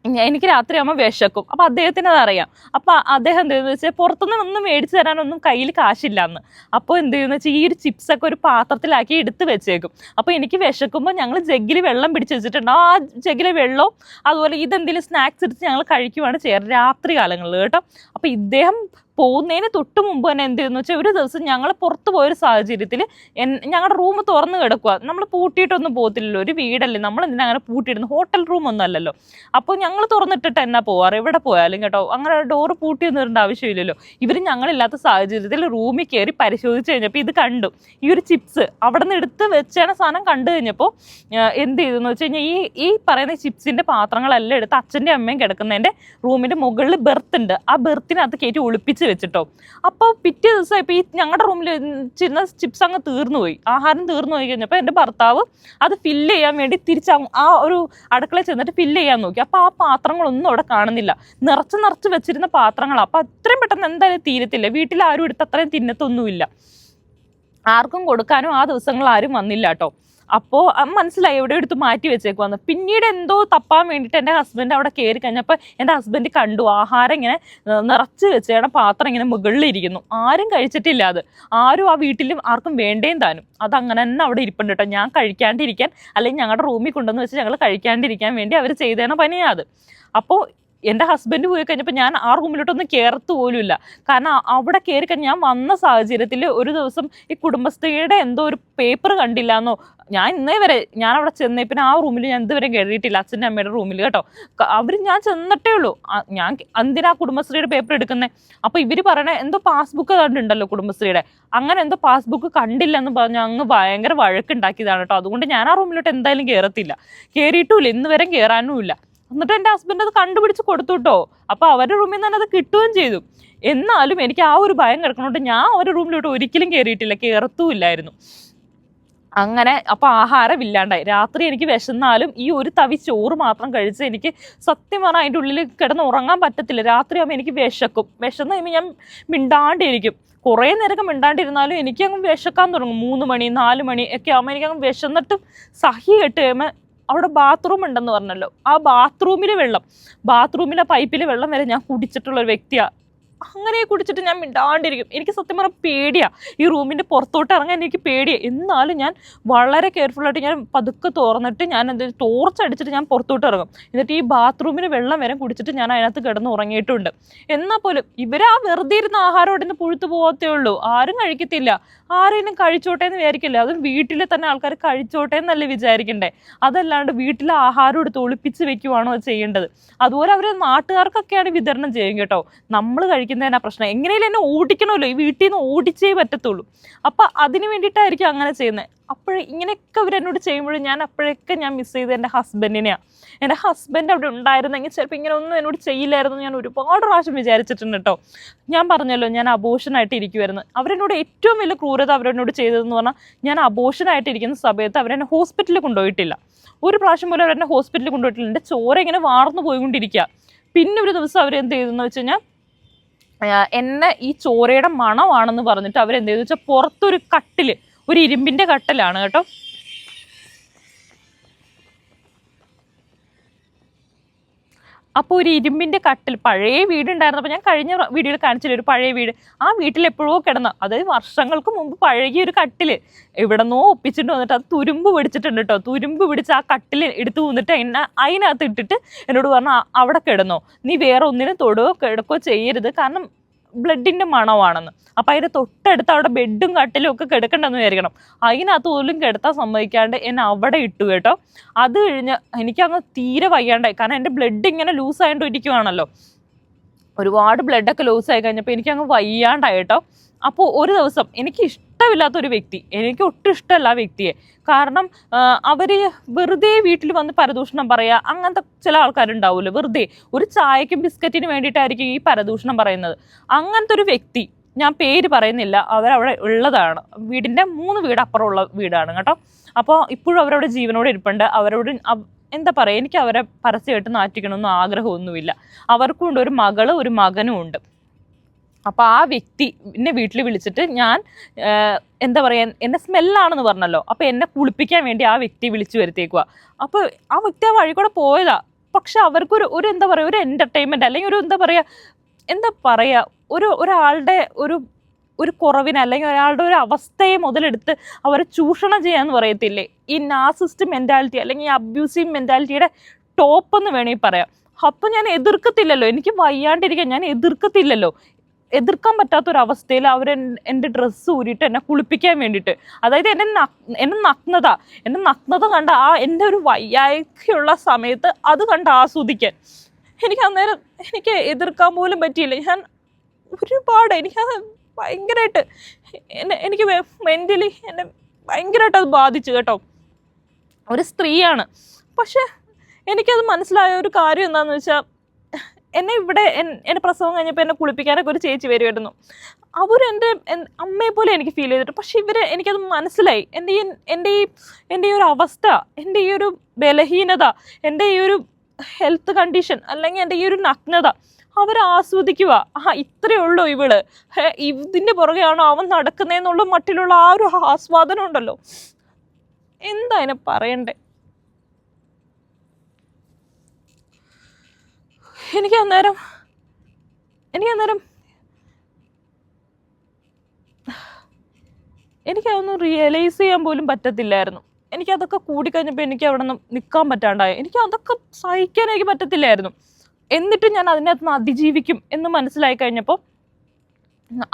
എനിക്ക് രാത്രിയാകുമ്പോൾ വിശക്കും. അപ്പോൾ അദ്ദേഹത്തിന് അതറിയാം അപ്പോൾ അദ്ദേഹം എന്ത് ചെയ്യുന്നത് വെച്ചാൽ പുറത്തുനിന്ന് ഒന്നും മേടിച്ച് തരാനൊന്നും കയ്യിൽ കാശില്ല എന്ന് അപ്പോൾ എന്ത് ചെയ്യുന്ന വെച്ചാൽ ഈ ഒരു ചിപ്സൊക്കെ ഒരു പാത്രത്തിലാക്കി എടുത്ത് വെച്ചേക്കും. അപ്പോൾ എനിക്ക് വിശക്കുമ്പോൾ ഞങ്ങൾ ജഗ്ഗിൽ വെള്ളം പിടിച്ച് വെച്ചിട്ടുണ്ടാവും ആ ജഗ്ഗിലെ വെള്ളവും അതുപോലെ ഇതെന്തെങ്കിലും സ്നാക്സ് എടുത്ത് ഞങ്ങൾ കഴിക്കുവാണ് ചെയ്യാറ് രാത്രി കാലങ്ങളിൽ കേട്ടോ. അപ്പോൾ ഇദ്ദേഹം പോകുന്നതിന് തൊട്ട് മുമ്പ് തന്നെ എന്ത് ചെയ്യുന്നു വെച്ചാൽ ഒരു ദിവസം ഞങ്ങൾ പുറത്ത് പോയൊരു സാഹചര്യത്തിൽ ഞങ്ങളുടെ റൂം തുറന്ന് കിടക്കുക നമ്മൾ പൂട്ടിയിട്ടൊന്നും പോകത്തില്ലല്ലോ. ഒരു വീടല്ലേ. നമ്മൾ എന്തിനാ അങ്ങനെ പൂട്ടിയിടുന്നു? ഹോട്ടൽ റൂം ഒന്നും അല്ലല്ലോ. അപ്പോൾ ഞങ്ങൾ തുറന്നിട്ടിട്ട് എന്നാ പോവാറ്? എവിടെ പോയാലും കേട്ടോ. അങ്ങനെ ഡോറ് പൂട്ടി ഒന്നും ഇടേണ്ട ആവശ്യമില്ലല്ലോ. ഇവർ ഞങ്ങളില്ലാത്ത സാഹചര്യത്തിൽ റൂമിൽ കയറി പരിശോധിച്ച് കഴിഞ്ഞപ്പോൾ ഇത് കണ്ടു. ഈ ഒരു ചിപ്സ് അവിടെ നിന്ന് എടുത്ത് വെച്ചാണ് സാധനം കണ്ടു കഴിഞ്ഞപ്പോൾ എന്ത് ചെയ്തെന്ന് വെച്ച് കഴിഞ്ഞാൽ ഈ ഈ പറയുന്ന ചിപ്സിന്റെ പാത്രങ്ങളെല്ലാം എടുത്ത് അച്ഛന്റെ അമ്മയും കിടക്കുന്നതിന്റെ റൂമിന്റെ മുകളിൽ ബെർത്ത് ഉണ്ട്. ആ ബെർത്തിനകത്ത് കയറ്റി ഒളിപ്പിച്ച് വെച്ചിട്ടോ. അപ്പോൾ പിറ്റേ ദിവസം ഇപ്പോൾ ഈ ഞങ്ങളുടെ റൂമിൽ വെച്ചിരുന്ന ചിപ്സ് അങ്ങ് തീർന്നു പോയി. ആഹാരം തീർന്നു പോയി കഴിഞ്ഞപ്പോൾ എന്റെ ഭർത്താവ് അത് ഫില്ല് ചെയ്യാൻ വേണ്ടി തിരിച്ച് ആ ഒരു അടുക്കളയിൽ ചെന്നിട്ട് ഫില്ല് ചെയ്യാൻ നോക്കി. അപ്പോൾ ആ പാത്രങ്ങളൊന്നും അവിടെ കാണുന്നില്ല. നിറച്ച് നിറച്ച് വെച്ചിരുന്ന പാത്രങ്ങളാണ് അപ്പോൾ അത്രയും പെട്ടെന്ന് എന്തായാലും തീരത്തില്ല. വീട്ടിൽ ആരും എടുത്ത് അത്രയും തിന്നത്തൊന്നുമില്ല. ആർക്കും കൊടുക്കാനും ആ ദിവസങ്ങൾ ആരും വന്നില്ല കേട്ടോ. അപ്പോൾ മനസ്സിലായി എവിടെ എടുത്ത് മാറ്റി വെച്ചേക്കുവാന്ന്. പിന്നീട് എന്തോ തപ്പാൻ വേണ്ടിയിട്ട് എന്റെ ഹസ്ബൻഡ് അവിടെ കയറി കഴിഞ്ഞപ്പോൾ എന്റെ ഹസ്ബൻഡ് കണ്ടു ആഹാരം ഇങ്ങനെ നിറച്ച് വെച്ചേടെ പാത്രം ഇങ്ങനെ മുകളിലിരിക്കുന്നു. ആരും കഴിച്ചിട്ടില്ല അത്. ആരും ആ വീട്ടിലും ആർക്കും വേണ്ടേം താനും. അത് അങ്ങനെ തന്നെ അവിടെ ഇരിപ്പുണ്ട് കേട്ടോ. ഞാൻ കഴിക്കാണ്ടിരിക്കാൻ അല്ലെങ്കിൽ ഞങ്ങളുടെ റൂമിൽ കൊണ്ടുവന്ന് വെച്ച് ഞങ്ങൾ കഴിക്കാണ്ടിരിക്കാൻ വേണ്ടി അവർ ചെയ്തേണ പനിയാത് അപ്പോൾ എന്റെ ഹസ്ബൻഡ് പോയി കഴിഞ്ഞപ്പോൾ ഞാൻ ആ റൂമിലോട്ടൊന്നും കയറത്ത് പോലും ഇല്ല കാരണം അവിടെ കയറി കഴിഞ്ഞാൽ ഞാൻ വന്ന സാഹചര്യത്തിൽ ഒരു ദിവസം ഈ കുടുംബശ്രീയുടെ എന്തോ ഒരു പേപ്പർ കണ്ടില്ല എന്നോ ഞാൻ ഇന്നേ വരെ ഞാൻ അവിടെ ചെന്നേ പിന്നെ ആ റൂമിൽ ഞാൻ ഇതുവരെ കയറിയിട്ടില്ല അച്ഛന്റെ അമ്മയുടെ റൂമിൽ കേട്ടോ. അവർ ഞാൻ ചെന്നിട്ടേ ഉള്ളൂ. ഞാൻ എന്തിനാ കുടുംബശ്രീയുടെ പേപ്പർ എടുക്കുന്നത് അപ്പോൾ ഇവർ പറയണേ എന്തോ പാസ്ബുക്ക് കണ്ടുണ്ടല്ലോ കുടുംബശ്രീയുടെ അങ്ങനെ എന്തോ പാസ്ബുക്ക് കണ്ടില്ലെന്ന് പറഞ്ഞ് അങ്ങ് ഭയങ്കര വഴക്കുണ്ടാക്കിയതാണ് കേട്ടോ. അതുകൊണ്ട് ഞാൻ ആ റൂമിലോട്ട് എന്തായാലും കയറത്തില്ല കയറിയിട്ടുമില്ല ഇന്ന് വരെ കയറാനും ഇല്ല എന്നിട്ട് എന്റെ ഹസ്ബൻഡ് അത് കണ്ടുപിടിച്ച് കൊടുത്തു കേട്ടോ അപ്പോൾ അവരുടെ റൂമിൽ നിന്ന് തന്നെ അത് കിട്ടുകയും ചെയ്തു. എന്നാലും എനിക്ക് ആ ഒരു ഭയം കിടക്കണോണ്ട് ഞാൻ ഒരു റൂമിലോട്ട് ഒരിക്കലും കയറിയിട്ടില്ല കയറത്തുമില്ലായിരുന്നു അങ്ങനെ അപ്പോൾ ആഹാരം ഇല്ലാണ്ടായി. രാത്രി എനിക്ക് വിശന്നാലും ഈ ഒരു തവി ചോറ് മാത്രം കഴിച്ച് എനിക്ക് സത്യം പറഞ്ഞാൽ അതിന്റെ ഉള്ളിൽ കിടന്ന് ഉറങ്ങാൻ പറ്റത്തില്ല. രാത്രിയാകുമ്പോൾ എനിക്ക് വിശക്കും. വിശന്ന് കഴിയുമ്പോൾ ഞാൻ മിണ്ടാണ്ടിരിക്കും. കുറേ നേരമൊക്കെ മിണ്ടാണ്ടിരുന്നാലും എനിക്കങ്ങ് വിശക്കാൻ തുടങ്ങും. മൂന്ന് മണി നാല് മണി ഒക്കെ ആകുമ്പോൾ എനിക്കങ്ങ് വിശന്നിട്ടും സഹി കെട്ട് കഴിയുമ്പോൾ അവിടെ ബാത്റൂം ഉണ്ടെന്ന് പറഞ്ഞല്ലോ. ആ ബാത്റൂമിലെ വെള്ളം. ബാത്റൂമിലെ പൈപ്പിലെ വെള്ളം വരെ ഞാൻ കുടിച്ചിട്ടുള്ള ഒരു വ്യക്തിയാണ് അങ്ങനെ കുടിച്ചിട്ട് ഞാൻ മിണ്ടാണ്ടിരിക്കും. എനിക്ക് സത്യം പറഞ്ഞാൽ പേടിയാണ് ഈ റൂമിന്റെ പുറത്തോട്ട് ഇറങ്ങാൻ എനിക്ക് പേടിയാണ് എന്നാലും ഞാൻ വളരെ കെയർഫുള്ളായിട്ട് ഞാൻ പതുക്കെ തുറന്നിട്ട് ഞാൻ എന്ത് ടോർച്ച് അടിച്ചിട്ട് ഞാൻ പുറത്തോട്ട് ഇറങ്ങും. എന്നിട്ട് ഈ ബാത്റൂമിന് വെള്ളം വരെ കുടിച്ചിട്ട് ഞാൻ അതിനകത്ത് കിടന്ന് ഉറങ്ങിയിട്ടുണ്ട്. എന്നാൽ പോലും ഇവരാ വെറുതെ ഇരുന്ന ആഹാരം അവിടെ നിന്ന് പുഴുത്തു പോകത്തേ ഉള്ളൂ. ആരും കഴിക്കത്തില്ല. ആരെങ്കിലും കഴിച്ചോട്ടെ എന്ന് വിചാരിക്കില്ല? അതും വീട്ടിലെ തന്നെ ആൾക്കാർ കഴിച്ചോട്ടെ എന്നല്ലേ വിചാരിക്കണ്ടേ? അതല്ലാണ്ട് വീട്ടിലെ ആഹാരം എടുത്ത് ഒളിപ്പിച്ച് വെക്കുവാണോ ചെയ്യേണ്ടത്? അതുപോലെ അവർ നാട്ടുകാർക്കൊക്കെയാണ് വിതരണം ചെയ്യും കേട്ടോ. നമ്മൾ കഴിക്കുന്നതിനാ പ്രശ്നം. എങ്ങനെയാലും എന്നെ ഓടിക്കണമല്ലോ. ഈ വീട്ടിൽ നിന്ന് ഓടിച്ചേ പറ്റത്തുള്ളൂ. അപ്പം അതിന് വേണ്ടിയിട്ടായിരിക്കും അങ്ങനെ ചെയ്യുന്നത്. അപ്പോൾ ഇങ്ങനെയൊക്കെ അവർ എന്നോട് ചെയ്യുമ്പോഴും ഞാൻ അപ്പോഴൊക്കെ ഞാൻ മിസ് ചെയ്ത് എന്റെ ഹസ്ബൻഡിനെയാണ് എന്റെ ഹസ്ബൻഡ് അവിടെ ഉണ്ടായിരുന്നെങ്കിൽ ചിലപ്പോൾ ഇങ്ങനെ ഒന്നും എന്നോട് ചെയ്യില്ലായിരുന്നു ഞാൻ ഒരുപാട് പ്രാവശ്യം വിചാരിച്ചിട്ടുണ്ട് കേട്ടോ ഞാൻ പറഞ്ഞല്ലോ ഞാൻ അബോഷനായിട്ട് ഇരിക്കുമായിരുന്നു അവരെന്നോട് ഏറ്റവും വലിയ ക്രൂരത അവരെന്നോട് ചെയ്തതെന്ന് പറഞ്ഞാൽ ഞാൻ അബോഷനായിട്ട് ഇരിക്കുന്ന സമയത്ത് അവരെന്നെ ഹോസ്പിറ്റലിൽ കൊണ്ടുപോയിട്ടില്ല. ഒരു പ്രാവശ്യം പോലും അവരെന്നെ ഹോസ്പിറ്റലിൽ കൊണ്ടുപോയിട്ടില്ല. എന്റെ ചോര ഇങ്ങനെ വാർന്നു പോയിക്കൊണ്ടിരിക്കുക പിന്നെ ഒരു ദിവസം അവരെന്ത് ചെയ്തെന്ന് വെച്ച് കഴിഞ്ഞാൽ എന്നെ ഈ ചോരയുടെ മണമാണെന്ന് പറഞ്ഞിട്ട് അവരെന്ത് ചെയ്തു വെച്ചാൽ പുറത്തൊരു കട്ടിൽ ഒരു ഇരുമ്പിന്റെ കട്ടിലാണ് കേട്ടോ. അപ്പോൾ ഒരു ഇരുമ്പിന്റെ കട്ടിൽ പഴയ വീടുണ്ടായിരുന്നപ്പോൾ ഞാൻ കഴിഞ്ഞ വീഡിയോയിൽ കാണിച്ചില്ല ഒരു പഴയ വീട്. ആ വീട്ടിൽ എപ്പോഴോ കിടന്ന അതായത് വർഷങ്ങൾക്ക് മുമ്പ് പഴകിയ ഒരു കട്ടിൽ എവിടെന്നോ ഒപ്പിച്ചിട്ട് വന്നിട്ട് അത് തുരുമ്പ് പിടിച്ചിട്ടുണ്ട് കേട്ടോ തുരുമ്പ് പിടിച്ച് ആ കട്ടിൽ എടുത്തു വന്നിട്ട് എന്നെ അതിനകത്ത് ഇട്ടിട്ട് എന്നോട് പറഞ്ഞു അവിടെ കിടന്നോ. നീ വേറെ ഒന്നിനും തൊടുകയോ കിടക്കോ ചെയ്യരുത്. കാരണം ബ്ലഡിന്റെ മണമാണെന്ന് അപ്പൊ അതിന്റെ തൊട്ടടുത്ത് അവിടെ ബെഡും കട്ടിലും ഒക്കെ കിടക്കണ്ടെന്ന് വിചാരിക്കണം. അതിനകത്ത് പോലും കിടത്താൻ സമ്മതിക്കാണ്ട് എന്നെ അവിടെ ഇട്ടു കേട്ടോ. അത് കഴിഞ്ഞ് എനിക്കങ്ങ് തീരെ വയ്യാണ്ടായി. കാരണം എന്റെ ബ്ലഡ് ഇങ്ങനെ ലൂസ് ആയിട്ട് ഇരിക്കുവാണല്ലോ. ഒരുപാട് ബ്ലഡൊക്കെ ആയി കഴിഞ്ഞപ്പോൾ എനിക്കങ്ങ് വയ്യാണ്ടായി കേട്ടോ. അപ്പോൾ ഒരു ദിവസം എനിക്ക് ഇഷ്ടമില്ലാത്ത ഒരു വ്യക്തി. എനിക്ക് ഒട്ടും ഇഷ്ടമല്ല ആ വ്യക്തിയെ. കാരണം അവർ വെറുതെ വീട്ടിൽ വന്ന് പരദൂഷണം പറയുക അങ്ങനത്തെ ചില ആൾക്കാരുണ്ടാവുമല്ലോ വെറുതെ. ഒരു ചായക്കും ബിസ്ക്കറ്റിനും വേണ്ടിയിട്ടായിരിക്കും ഈ പരദൂഷണം പറയുന്നത്. അങ്ങനത്തെ ഒരു വ്യക്തി ഞാൻ പേര് പറയുന്നില്ല അവരവിടെ ഉള്ളതാണ്. വീടിന്റെ മൂന്ന് വീട് അപ്പുറമുള്ള വീടാണ് കേട്ടോ. അപ്പോൾ ഇപ്പോഴും അവരവിടെ ജീവനോടെ ഇരിപ്പുണ്ട്. അവരോട് എന്താ പറയുക എനിക്ക് അവരെ പരസ്യമായിട്ട് നാറ്റിക്കണമെന്നും ആഗ്രഹമൊന്നുമില്ല. അവർക്കുണ്ട് ഒരു മകളും ഒരു മകനും ഉണ്ട്. അപ്പോൾ ആ വ്യക്തി എന്നെ വീട്ടിൽ വിളിച്ചിട്ട് ഞാൻ എന്താ പറയുക എന്നെ സ്മെല്ലാണെന്ന് പറഞ്ഞല്ലോ. അപ്പോൾ എന്നെ കുളിപ്പിക്കാൻ വേണ്ടി ആ വ്യക്തി വിളിച്ചു വരുത്തേക്കുക അപ്പോൾ ആ വ്യക്തി ആ വഴി കൂടെ പോയതാ. പക്ഷെ അവർക്കൊരു ഒരു എന്താ പറയുക ഒരു എന്റർടൈൻമെന്റ് അല്ലെങ്കിൽ ഒരു എന്താ പറയുക എന്താ പറയുക ഒരു ഒരാളുടെ ഒരു ഒരു കുറവിനെ അല്ലെങ്കിൽ ഒരാളുടെ ഒരു അവസ്ഥയെ മുതലെടുത്ത് അവരെ ചൂഷണം ചെയ്യാന്ന് പറയത്തില്ലേ? ഈ നാസിസ്റ്റ് മെന്റാലിറ്റി അല്ലെങ്കിൽ അബ്യൂസീവ് മെന്റാലിറ്റിയുടെ ടോപ്പ് എന്ന് വേണമെങ്കിൽ പറയാം. അപ്പം ഞാൻ എതിർക്കത്തില്ലല്ലോ. എനിക്ക് വയ്യാണ്ടിരിക്കാൻ ഞാൻ എതിർക്കത്തില്ലല്ലോ. എതിർക്കാൻ പറ്റാത്തൊരവസ്ഥയിൽ അവർ എന്റെ ഡ്രസ്സ് ഊരിയിട്ട് എന്നെ കുളിപ്പിക്കാൻ വേണ്ടിയിട്ട്. അതായത് എന്റെ എന്റെ നഗ്നത എന്റെ നഗ്നത കണ്ട ആ എന്റെ ഒരു വയ്യായ്കയുള്ള സമയത്ത് അത് കണ്ട് ആസ്വദിക്കാൻ. എനിക്ക് അന്നേരം എനിക്ക് എതിർക്കാൻ പോലും പറ്റിയില്ല. ഞാൻ ഒരുപാട് എനിക്കത് ഭയങ്കരമായിട്ട് എന്നെ എനിക്ക് മെന്റലി എന്നെ ഭയങ്കരമായിട്ട് അത് ബാധിച്ചു കേട്ടോ. ഒരു സ്ത്രീയാണ്. പക്ഷേ എനിക്കത് മനസ്സിലായ ഒരു കാര്യം എന്താണെന്ന് വെച്ചാൽ എന്നെ ഇവിടെ എൻ- എന്റെ പ്രസവം കഴിഞ്ഞപ്പോൾ എന്നെ കുളിപ്പിക്കാനൊക്കെ ഒരു ചേച്ചി വരുമായിരുന്നു അവരെന്റെ അമ്മയെ പോലെ എനിക്ക് ഫീൽ ചെയ്തിട്ട് പക്ഷെ ഇവർ എനിക്കത് മനസ്സിലായി. എന്റെ ഈ എന്റെ ഈ എന്റെ ഈ ഒരു അവസ്ഥ എന്റെ ഈ ഒരു ബലഹീനത എന്റെ ഈ ഒരു ഹെൽത്ത് കണ്ടീഷൻ അല്ലെങ്കിൽ എന്റെ ഈ ഒരു നഗ്നത അവർ ആസ്വദിക്കുക. ആ ഇത്രയേ ഉള്ളൂ ഇവൾ. ഇതിന്റെ പുറകെയാണോ അവൻ നടക്കുന്നതെന്നുള്ള മട്ടിലുള്ള ആ ഒരു ആസ്വാദനം ഉണ്ടല്ലോ. എന്താ അതിനെ പറയണ്ടേ? എനിക്ക് അന്നേരം എനിക്ക് അന്നേരം എനിക്കതൊന്നും റിയലൈസ് ചെയ്യാൻ പോലും പറ്റത്തില്ലായിരുന്നു. എനിക്കതൊക്കെ കൂടിക്കഴിഞ്ഞപ്പോൾ എനിക്ക് അവിടെ നിന്ന് നിൽക്കാൻ പറ്റാണ്ടായി. എനിക്ക് അതൊക്കെ സഹിക്കാൻ എനിക്ക് പറ്റത്തില്ലായിരുന്നു. എന്നിട്ട് ഞാൻ അതിനകത്ത് നിന്ന് അതിജീവിക്കും എന്ന് മനസ്സിലായി കഴിഞ്ഞപ്പോൾ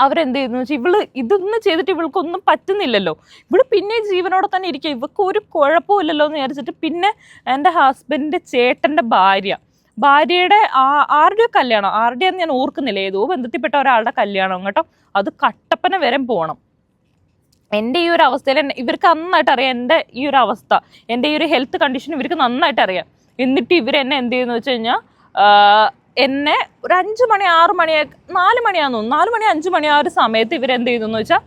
അവരെന്ത് ചെയ്തെന്ന് വെച്ചാൽ ഇവൾ ഇതൊന്നും ചെയ്തിട്ട് ഇവൾക്കൊന്നും പറ്റുന്നില്ലല്ലോ. ഇവൾ പിന്നെ ജീവനോടെ തന്നെ ഇരിക്കുക ഇവൾക്ക് ഒരു കുഴപ്പമില്ലല്ലോ എന്ന് വിചാരിച്ചിട്ട് പിന്നെ എന്റെ ഹസ്ബൻഡിന്റെ ചേട്ടന്റെ ഭാര്യ ഭാര്യയുടെ ആ- ആരുടെ കല്യാണം? ആരുടെയാന്ന് ഞാൻ ഓർക്കുന്നില്ല. ഏതോ ബന്ധത്തിൽപ്പെട്ട ഒരാളുടെ കല്യാണം കേട്ടോ. അത് കട്ടപ്പന വരെ പോകണം എന്റെ ഈ ഒരു അവസ്ഥയിൽ ഇവർക്ക് നന്നായിട്ട് അറിയാം എന്റെ ഈ ഒരു അവസ്ഥ. എന്റെ ഈ ഒരു ഹെൽത്ത് കണ്ടീഷൻ ഇവർക്ക് നന്നായിട്ട് അറിയാം. എന്നിട്ട് ഇവർ എന്നെ എന്ത് ചെയ്യുന്നു വെച്ച് കഴിഞ്ഞാൽ എന്നെ ഒരു അഞ്ച് മണി ആറ് മണി നാല് മണിയാന്ന് തോന്നുന്നു. നാല് മണി അഞ്ച് മണി ആ ഒരു സമയത്ത് ഇവരെന്ത് ചെയ്തു എന്ന് വെച്ചാൽ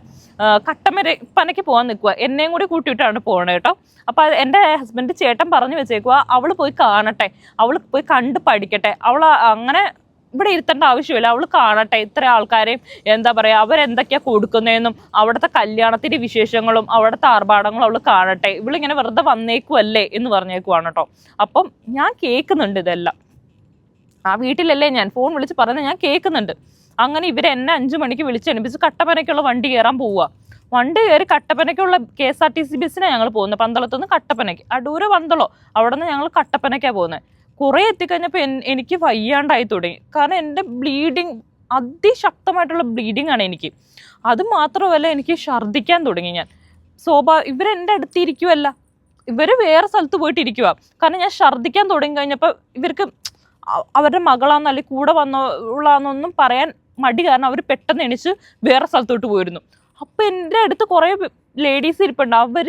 കട്ടമര പനയ്ക്ക് പോകാൻ നിൽക്കുക എന്നെയും കൂടി കൂട്ടിയിട്ടാണ് പോകണത് കേട്ടോ. അപ്പോൾ എന്റെ ഹസ്ബൻഡ് ചേട്ടൻ പറഞ്ഞു വെച്ചേക്കുക അവൾ പോയി കാണട്ടെ. അവൾ പോയി കണ്ട് പഠിക്കട്ടെ. അവൾ അങ്ങനെ ഇവിടെ ഇരുത്തേണ്ട ആവശ്യമില്ല. അവൾ കാണട്ടെ. ഇത്ര ആൾക്കാരെയും എന്താ പറയുക അവരെന്തൊക്കെയാ കൊടുക്കുന്നതെന്നും അവിടുത്തെ കല്യാണത്തിന്റെ വിശേഷങ്ങളും അവിടുത്തെ ആർഭാടങ്ങളും അവൾ കാണട്ടെ. ഇവളിങ്ങനെ വെറുതെ വന്നേക്കുമല്ലേ എന്ന് പറഞ്ഞേക്കുവാണ് കേട്ടോ. അപ്പം ഞാൻ കേൾക്കുന്നുണ്ട് ഇതെല്ലാം. ആ വീട്ടിലല്ലേ ഞാൻ? ഫോൺ വിളിച്ച് പറഞ്ഞ ഞാൻ കേൾക്കുന്നുണ്ട്. അങ്ങനെ ഇവരെ എന്നെ അഞ്ചു മണിക്ക് വിളിച്ചെണിപ്പിച്ച് കട്ടപ്പനയ്ക്കുള്ള വണ്ടി കയറാൻ പോവുക. വണ്ടി കയറി കട്ടപ്പനയ്ക്കുള്ള K S R T C ബസ്സിനാണ് ഞങ്ങൾ പോകുന്നത് പന്തളത്തുനിന്ന് കട്ടപ്പനയ്ക്ക്. അടൂര പന്തളോ. അവിടെ നിന്ന് ഞങ്ങൾ കട്ടപ്പനയ്ക്കാണ് പോകുന്നത് കുറേ എത്തിക്കഴിഞ്ഞപ്പോൾ എനിക്ക് വയ്യാണ്ടായി തുടങ്ങി. കാരണം എന്റെ ബ്ലീഡിങ് അതിശക്തമായിട്ടുള്ള ബ്ലീഡിങ് ആണ് എനിക്ക്. അത് മാത്രമല്ല എനിക്ക് ഛർദ്ദിക്കാൻ തുടങ്ങി ഞാൻ. സ്വാഭാ ഇവരെന്റെ അടുത്ത് ഇരിക്കുമല്ല ഇവർ വേറെ സ്ഥലത്ത് പോയിട്ട് ഇരിക്കുക കാരണം ഞാൻ ഛർദ്ദിക്കാൻ തുടങ്ങി കഴിഞ്ഞപ്പോൾ ഇവർക്ക് അവരുടെ മകളാന്ന് അല്ലെങ്കിൽ കൂടെ വന്നോളാന്നൊന്നും പറയാൻ മടി കാരണം അവർ പെട്ടെന്ന് എണിച്ച് വേറെ സ്ഥലത്തോട്ട് പോയിരുന്നു. അപ്പോൾ എന്റെ അടുത്ത് കുറേ ലേഡീസ് ഇരിപ്പുണ്ട്. അവർ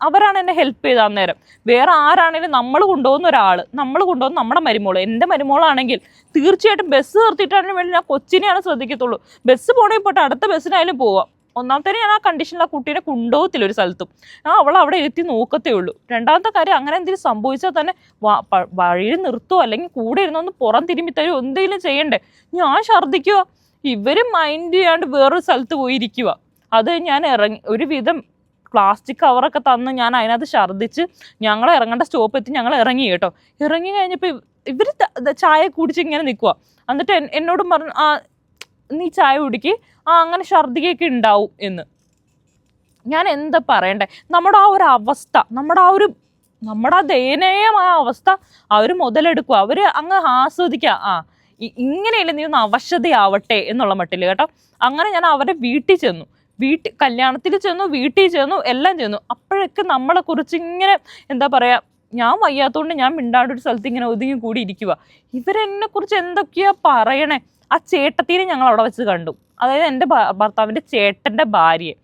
അവരാണ് എന്നെ ഹെൽപ്പ് ചെയ്ത അന്നേരം. വേറെ ആരാണെങ്കിലും നമ്മൾ കൊണ്ടുപോകുന്ന ഒരാൾ നമ്മൾ കൊണ്ടുപോകുന്ന നമ്മുടെ മരുമോൾ എന്റെ മരുമോളാണെങ്കിൽ തീർച്ചയായിട്ടും ബസ് നിർത്തിയിട്ടാണെങ്കിൽ വേണ്ടി ഞാൻ കൊച്ചിനെയാണ് ശ്രദ്ധിക്കത്തുള്ളൂ. ബസ് പോണേ പോട്ടെ അടുത്ത ബസ്സിനായാലും പോവാം. ഒന്നാമത്തെ ഞാൻ ആ കണ്ടീഷനിൽ ആ കുട്ടീനെ കൊണ്ടുപോകത്തില്ല ഒരു സ്ഥലത്തും. ആ അവൾ അവിടെ എത്തി നോക്കത്തേ ഉള്ളൂ. രണ്ടാമത്തെ കാര്യം അങ്ങനെ എന്തെങ്കിലും സംഭവിച്ചാൽ തന്നെ വഴിയിൽ നിർത്തുമോ അല്ലെങ്കിൽ കൂടെ ഇരുന്നൊന്ന് പുറം തിരുമ്പി തരുമോ എന്തെങ്കിലും ചെയ്യണ്ടേ. ഞാൻ ഛർദ്ദിക്കുക ഇവർ മൈൻഡ് ചെയ്യാണ്ട് വേറൊരു സ്ഥലത്ത് പോയിരിക്കുക അത് ഞാൻ ഇറങ്ങി ഒരുവിധം പ്ലാസ്റ്റിക് കവറൊക്കെ തന്ന് ഞാൻ അതിനകത്ത് ഛർദ്ദിച്ച് ഞങ്ങൾ ഇറങ്ങേണ്ട സ്റ്റോപ്പ് എത്തി ഞങ്ങൾ ഇറങ്ങി കേട്ടോ. ഇറങ്ങി കഴിഞ്ഞപ്പോൾ ഇവർ ചായ കുടിച്ച് ഇങ്ങനെ നിൽക്കുക എന്നിട്ട് എന്നോട് എന്നോടും പറഞ്ഞു ആ നീ ചായ കുടിക്ക്. ആ അങ്ങനെ ഛർദ്ദിക്കൊക്കെ ഉണ്ടാവും എന്ന്. ഞാൻ എന്താ പറയണ്ടേ? നമ്മുടെ ആ ഒരു അവസ്ഥ നമ്മുടെ ആ ഒരു നമ്മുടെ ആ ദയനീയമായ അവസ്ഥ അവർ മുതലെടുക്കുക അവർ അങ്ങ് ആസ്വദിക്കുക ആ ഇങ്ങനെയല്ല നീ ഒന്ന് അവശതയാവട്ടെ എന്നുള്ള മട്ടിൽ കേട്ടോ. അങ്ങനെ ഞാൻ അവരുടെ വീട്ടിൽ ചെന്നു. വീട്ടിൽ കല്യാണത്തിൽ ചെന്നു വീട്ടിൽ ചെന്നു എല്ലാം ചെന്നു. അപ്പോഴൊക്കെ നമ്മളെ കുറിച്ച് ഇങ്ങനെ എന്താ പറയുക ഞാൻ വയ്യാത്തതുകൊണ്ട് ഞാൻ മിണ്ടാണ്ട് ഒരു സ്ഥലത്ത് ഇങ്ങനെ ഒതുങ്ങി കൂടി ഇരിക്കുക ഇവരെന്നെ കുറിച്ച് എന്തൊക്കെയാ പറയണേ? ആ ചേട്ടത്തിനെ ഞങ്ങൾ അവിടെ വെച്ച് കണ്ടു. അതായത് എന്റെ ഭർത്താവിന്റെ ചേട്ടന്റെ ഭാര്യയെ.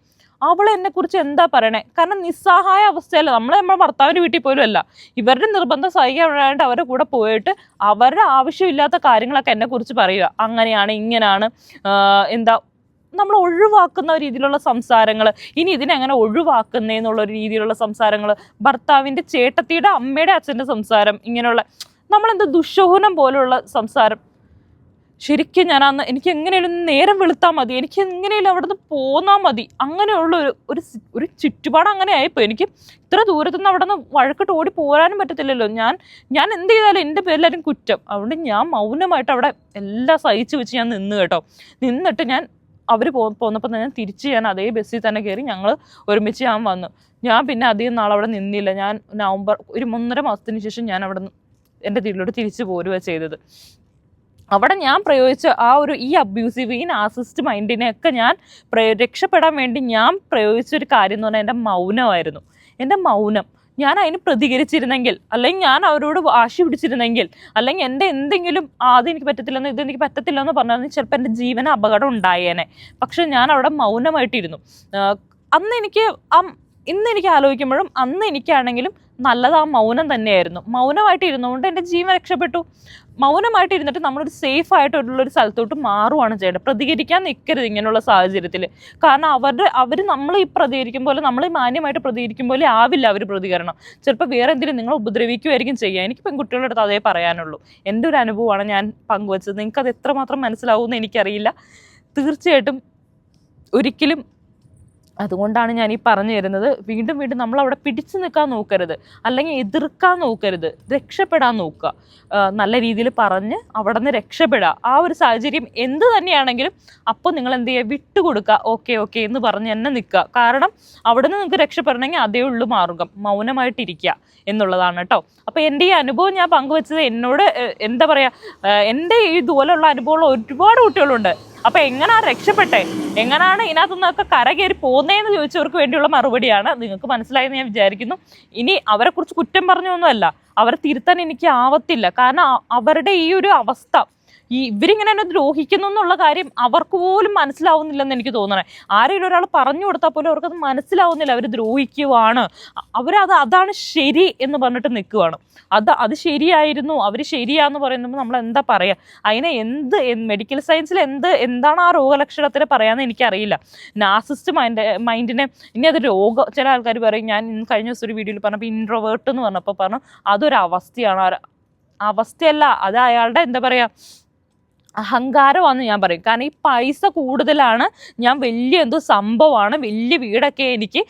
അവൾ എന്നെക്കുറിച്ച് എന്താ പറയണേ? കാരണം നിസ്സഹായ അവസ്ഥയല്ല. നമ്മൾ നമ്മുടെ ഭർത്താവിന്റെ വീട്ടിൽ പോലും അല്ല. ഇവരുടെ നിർബന്ധം സഹിക്കാണ്ട് അവരുടെ കൂടെ പോയിട്ട് അവരുടെ ആവശ്യമില്ലാത്ത കാര്യങ്ങളൊക്കെ എന്നെക്കുറിച്ച് പറയുക. അങ്ങനെയാണ് ഇങ്ങനെയാണ് എന്താ നമ്മൾ ഒഴിവാക്കുന്ന രീതിയിലുള്ള സംസാരങ്ങൾ ഇനി ഇതിനെങ്ങനെ ഒഴിവാക്കുന്നേന്നുള്ള ഒരു രീതിയിലുള്ള സംസാരങ്ങൾ ഭർത്താവിന്റെ ചേട്ടത്തിയുടെ അമ്മയുടെ അച്ഛന്റെ സംസാരം ഇങ്ങനെയുള്ള നമ്മളെന്ത് ദുശോഹനം പോലുള്ള സംസാരം. ശരിക്കും ഞാൻ അന്ന് എനിക്ക് എങ്ങനെയാലും നേരം വെളുത്താൽ മതി. എനിക്ക് എങ്ങനെയാലും അവിടെ നിന്ന് പോന്നാൽ മതി. അങ്ങനെയുള്ള ഒരു ഒരു ഒരു ചുറ്റുപാട് അങ്ങനെ ആയിപ്പോയി എനിക്ക് ഇത്ര ദൂരത്തു നിന്ന് അവിടെ നിന്ന് വഴക്കിട്ട് ഓടി പോരാനും പറ്റത്തില്ലല്ലോ. ഞാൻ ഞാൻ എന്ത് ചെയ്താലും എന്റെ പേരിലാരും കുറ്റം. അതുകൊണ്ട് ഞാൻ മൗനമായിട്ട് അവിടെ എല്ലാം സഹിച്ചു വെച്ച് ഞാൻ നിന്ന് കേട്ടോ. നിന്നിട്ട് ഞാൻ അവർ പോ പോന്നപ്പോൾ തന്നെ തിരിച്ച് ഞാൻ അതേ ബസ്സിൽ തന്നെ കയറി ഞങ്ങൾ ഒരുമിച്ച് ഞാൻ വന്നു. ഞാൻ പിന്നെ അധികം നാൾ അവിടെ നിന്നില്ല. ഞാൻ നവംബർ ഒരു ഒന്നര മാസത്തിന് ശേഷം ഞാൻ അവിടെ എന്റെ വീട്ടിലോട്ട് തിരിച്ചു പോരുക ചെയ്തത്. അവിടെ ഞാൻ പ്രയോഗിച്ച ആ ഒരു ഈ അബ്യൂസീവ് ഈ നാസിസ്റ്റ് മൈൻഡിനെയൊക്കെ ഞാൻ രക്ഷപ്പെടാൻ വേണ്ടി ഞാൻ പ്രയോഗിച്ച ഒരു കാര്യം എന്ന് പറഞ്ഞാൽ എന്റെ മൗനമായിരുന്നു. എന്റെ മൗനം. ഞാൻ അതിന് പ്രതികരിച്ചിരുന്നെങ്കിൽ അല്ലെങ്കിൽ ഞാൻ അവരോട് വാശി പിടിച്ചിരുന്നെങ്കിൽ അല്ലെങ്കിൽ എന്റെ എന്തെങ്കിലും ആ അതെനിക്ക് പറ്റത്തില്ലെന്ന് ഇതെനിക്ക് പറ്റത്തില്ലെന്ന് പറഞ്ഞാൽ ചിലപ്പോൾ എന്റെ ജീവന അപകടം ഉണ്ടായേനെ. പക്ഷെ ഞാൻ അവിടെ മൗനമായിട്ടിരുന്നു. അന്ന് എനിക്ക് ഇന്ന് എനിക്ക് ആലോചിക്കുമ്പോഴും അന്ന് എനിക്കാണെങ്കിലും നല്ലത് ആ മൗനം തന്നെയായിരുന്നു. മൗനമായിട്ട് ഇരുന്നുകൊണ്ട് എന്റെ ജീവൻ രക്ഷപ്പെട്ടു. മൗനമായിട്ട് ഇരുന്നിട്ട് നമ്മളൊരു സേഫ് ആയിട്ടുള്ള ഒരു സ്ഥലത്തോട്ട് മാറുവാണ് ചെയ്യേണ്ടത്. പ്രതികരിക്കാൻ നിൽക്കരുത് ഇങ്ങനെയുള്ള സാഹചര്യത്തിൽ കാരണം അവരുടെ അവർ നമ്മൾ ഈ പ്രതികരിക്കും പോലെ നമ്മൾ മാന്യമായിട്ട് പ്രതികരിക്കും പോലെ ആവില്ല അവർ പ്രതികരണം. ചിലപ്പോൾ വേറെ എന്തെങ്കിലും നിങ്ങൾ ഉപദ്രവിക്കുമായിരിക്കും ചെയ്യുക എനിക്ക് പെൺകുട്ടികളുടെ അടുത്ത് അതേ പറയാനുള്ളൂ. എന്റെ ഒരു അനുഭവമാണ് ഞാൻ പങ്കുവച്ചത്. നിങ്ങൾക്ക് അത് എത്രമാത്രം മനസ്സിലാവുമെന്ന് എനിക്കറിയില്ല. തീർച്ചയായിട്ടും ഒരിക്കലും അതുകൊണ്ടാണ് ഞാൻ ഈ പറഞ്ഞു തരുന്നത്. വീണ്ടും വീണ്ടും നമ്മൾ അവിടെ പിടിച്ചു നിൽക്കാൻ നോക്കരുത്. അല്ലെങ്കിൽ എതിർക്കാൻ നോക്കരുത്. രക്ഷപ്പെടാൻ നോക്കുക. നല്ല രീതിയിൽ പറഞ്ഞ് അവിടെ നിന്ന് രക്ഷപ്പെടുക. ആ ഒരു സാഹചര്യം എന്ത് തന്നെയാണെങ്കിലും അപ്പോൾ നിങ്ങൾ എന്ത് ചെയ്യുക? വിട്ടുകൊടുക്കുക. ഓക്കെ ഓക്കെ എന്ന് പറഞ്ഞ് തന്നെ നിൽക്കുക. കാരണം അവിടെ നിന്ന് നിങ്ങൾക്ക് രക്ഷപ്പെടണമെങ്കിൽ അതേ ഉള്ളൂ മാർഗം. മൗനമായിട്ടിരിക്കുക എന്നുള്ളതാണ് കേട്ടോ. അപ്പോൾ എന്റെ ഈ അനുഭവം ഞാൻ പങ്കുവച്ചത് എന്നോട് എന്താ പറയുക എന്റെ ഈ ഇതുപോലുള്ള അനുഭവമുള്ള ഒരുപാട് കുട്ടികളുണ്ട്. അപ്പൊ എങ്ങനാ രക്ഷപ്പെട്ടെ? എങ്ങനെയാണ് ഇതിനകത്തു നിന്നൊക്കെ കരകയറി പോകുന്നതെന്ന് ചോദിച്ചവർക്ക് വേണ്ടിയുള്ള മറുപടിയാണ്. നിങ്ങൾക്ക് മനസ്സിലായെന്ന് ഞാൻ വിചാരിക്കുന്നു. ഇനി അവരെ കുറിച്ച് കുറ്റം പറഞ്ഞൊന്നുമല്ല. അവരെ തിരുത്താൻ എനിക്ക് ആവത്തില്ല. കാരണം അവരുടെ ഈ ഒരു അവസ്ഥ ഈ ഇവരിങ്ങനെ എന്നെ ദ്രോഹിക്കുന്നു എന്നുള്ള കാര്യം അവർക്ക് പോലും മനസ്സിലാവുന്നില്ലെന്ന് എനിക്ക് തോന്നണേ. ആരെങ്കിലും ഒരാൾ പറഞ്ഞു കൊടുത്താൽ പോലും അവർക്കത് മനസ്സിലാവുന്നില്ല. അവർ ദ്രോഹിക്കുവാണ്. അവരത് അതാണ് ശരി എന്ന് പറഞ്ഞിട്ട് നിൽക്കുവാണ്. അത് അത് ശരിയായിരുന്നു. അവർ ശരിയാന്ന് പറയുമ്പോൾ നമ്മൾ എന്താ പറയുക അതിനെ എന്ത് മെഡിക്കൽ സയൻസിൽ എന്ത് എന്താണ് ആ രോഗലക്ഷണത്തിന് പറയാമെന്ന് എനിക്കറിയില്ല. നാസിസ്റ്റ് മൈൻഡ് മൈൻഡിനെ ഇനി അത് രോഗം ചില ആൾക്കാർ പറയും ഞാൻ കഴിഞ്ഞ ദിവസം ഒരു വീഡിയോയിൽ പറഞ്ഞപ്പോൾ ഇൻട്രോവേർട്ട് എന്ന് പറഞ്ഞപ്പോൾ പറഞ്ഞു അതൊരു അവസ്ഥയാണ്. അവസ്ഥയല്ല. അത് അയാളുടെ എന്താ പറയുക അഹങ്കാരമാണെന്ന് ഞാൻ പറയും. കാരണം ഈ പൈസ കൂടുതലാണ്. ഞാൻ വലിയ എന്തോ സംഭവമാണ്. വലിയ വീടൊക്കെ എനിക്ക്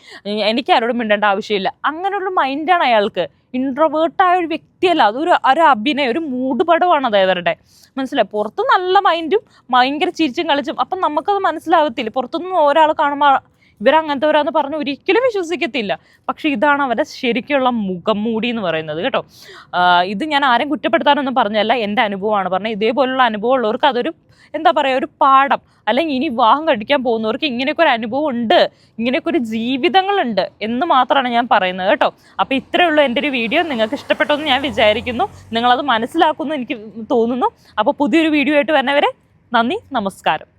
എനിക്ക് ആരോടും മിണ്ടേണ്ട ആവശ്യമില്ല. അങ്ങനെയുള്ള മൈൻഡാണ് അയാൾക്ക്. ഇൻട്രവേർട്ടായ ഒരു വ്യക്തിയല്ല. അതൊരു ഒരു അഭിനയം ഒരു മൂടുപടമാണ് അത് അവരുടെ. മനസ്സിലായി? പുറത്ത് നല്ല മൈൻഡും ഭയങ്കര ചിരിച്ചും കളിച്ചും. അപ്പം നമുക്കത് മനസ്സിലാകത്തില്ല. പുറത്തുനിന്ന് ഒരാൾ കാണുമ്പോൾ ഇവരങ്ങനത്തെവരാന്ന് പറഞ്ഞ് ഒരിക്കലും വിശ്വസിക്കത്തില്ല. പക്ഷെ ഇതാണ് അവരുടെ ശരിക്കുള്ള മുഖം മൂടി എന്ന് പറയുന്നത് കേട്ടോ. ഇത് ഞാൻ ആരെയും കുറ്റപ്പെടുത്താനൊന്നും പറഞ്ഞല്ല എന്റെ അനുഭവമാണ്. പറഞ്ഞത് ഇതേപോലുള്ള അനുഭവം ഉള്ളവർക്ക് അതൊരു എന്താ പറയുക ഒരു പാഠം. അല്ലെങ്കിൽ ഇനി വിവാഹം കഴിക്കാൻ പോകുന്നവർക്ക് ഇങ്ങനെയൊക്കെ ഒരു അനുഭവം ഉണ്ട് ഇങ്ങനെയൊക്കെ ഒരു ജീവിതങ്ങളുണ്ട് എന്ന് മാത്രമാണ് ഞാൻ പറയുന്നത് കേട്ടോ. അപ്പോൾ ഇത്രയേ ഉള്ളൂ എന്റെ ഒരു വീഡിയോ. നിങ്ങൾക്ക് ഇഷ്ടപ്പെട്ടെന്ന് ഞാൻ വിചാരിക്കുന്നു. നിങ്ങളത് മനസ്സിലാക്കുമെന്ന് എനിക്ക് തോന്നുന്നു. അപ്പോൾ പുതിയൊരു വീഡിയോ ആയിട്ട് വരുന്നവരെ നന്ദി നമസ്കാരം.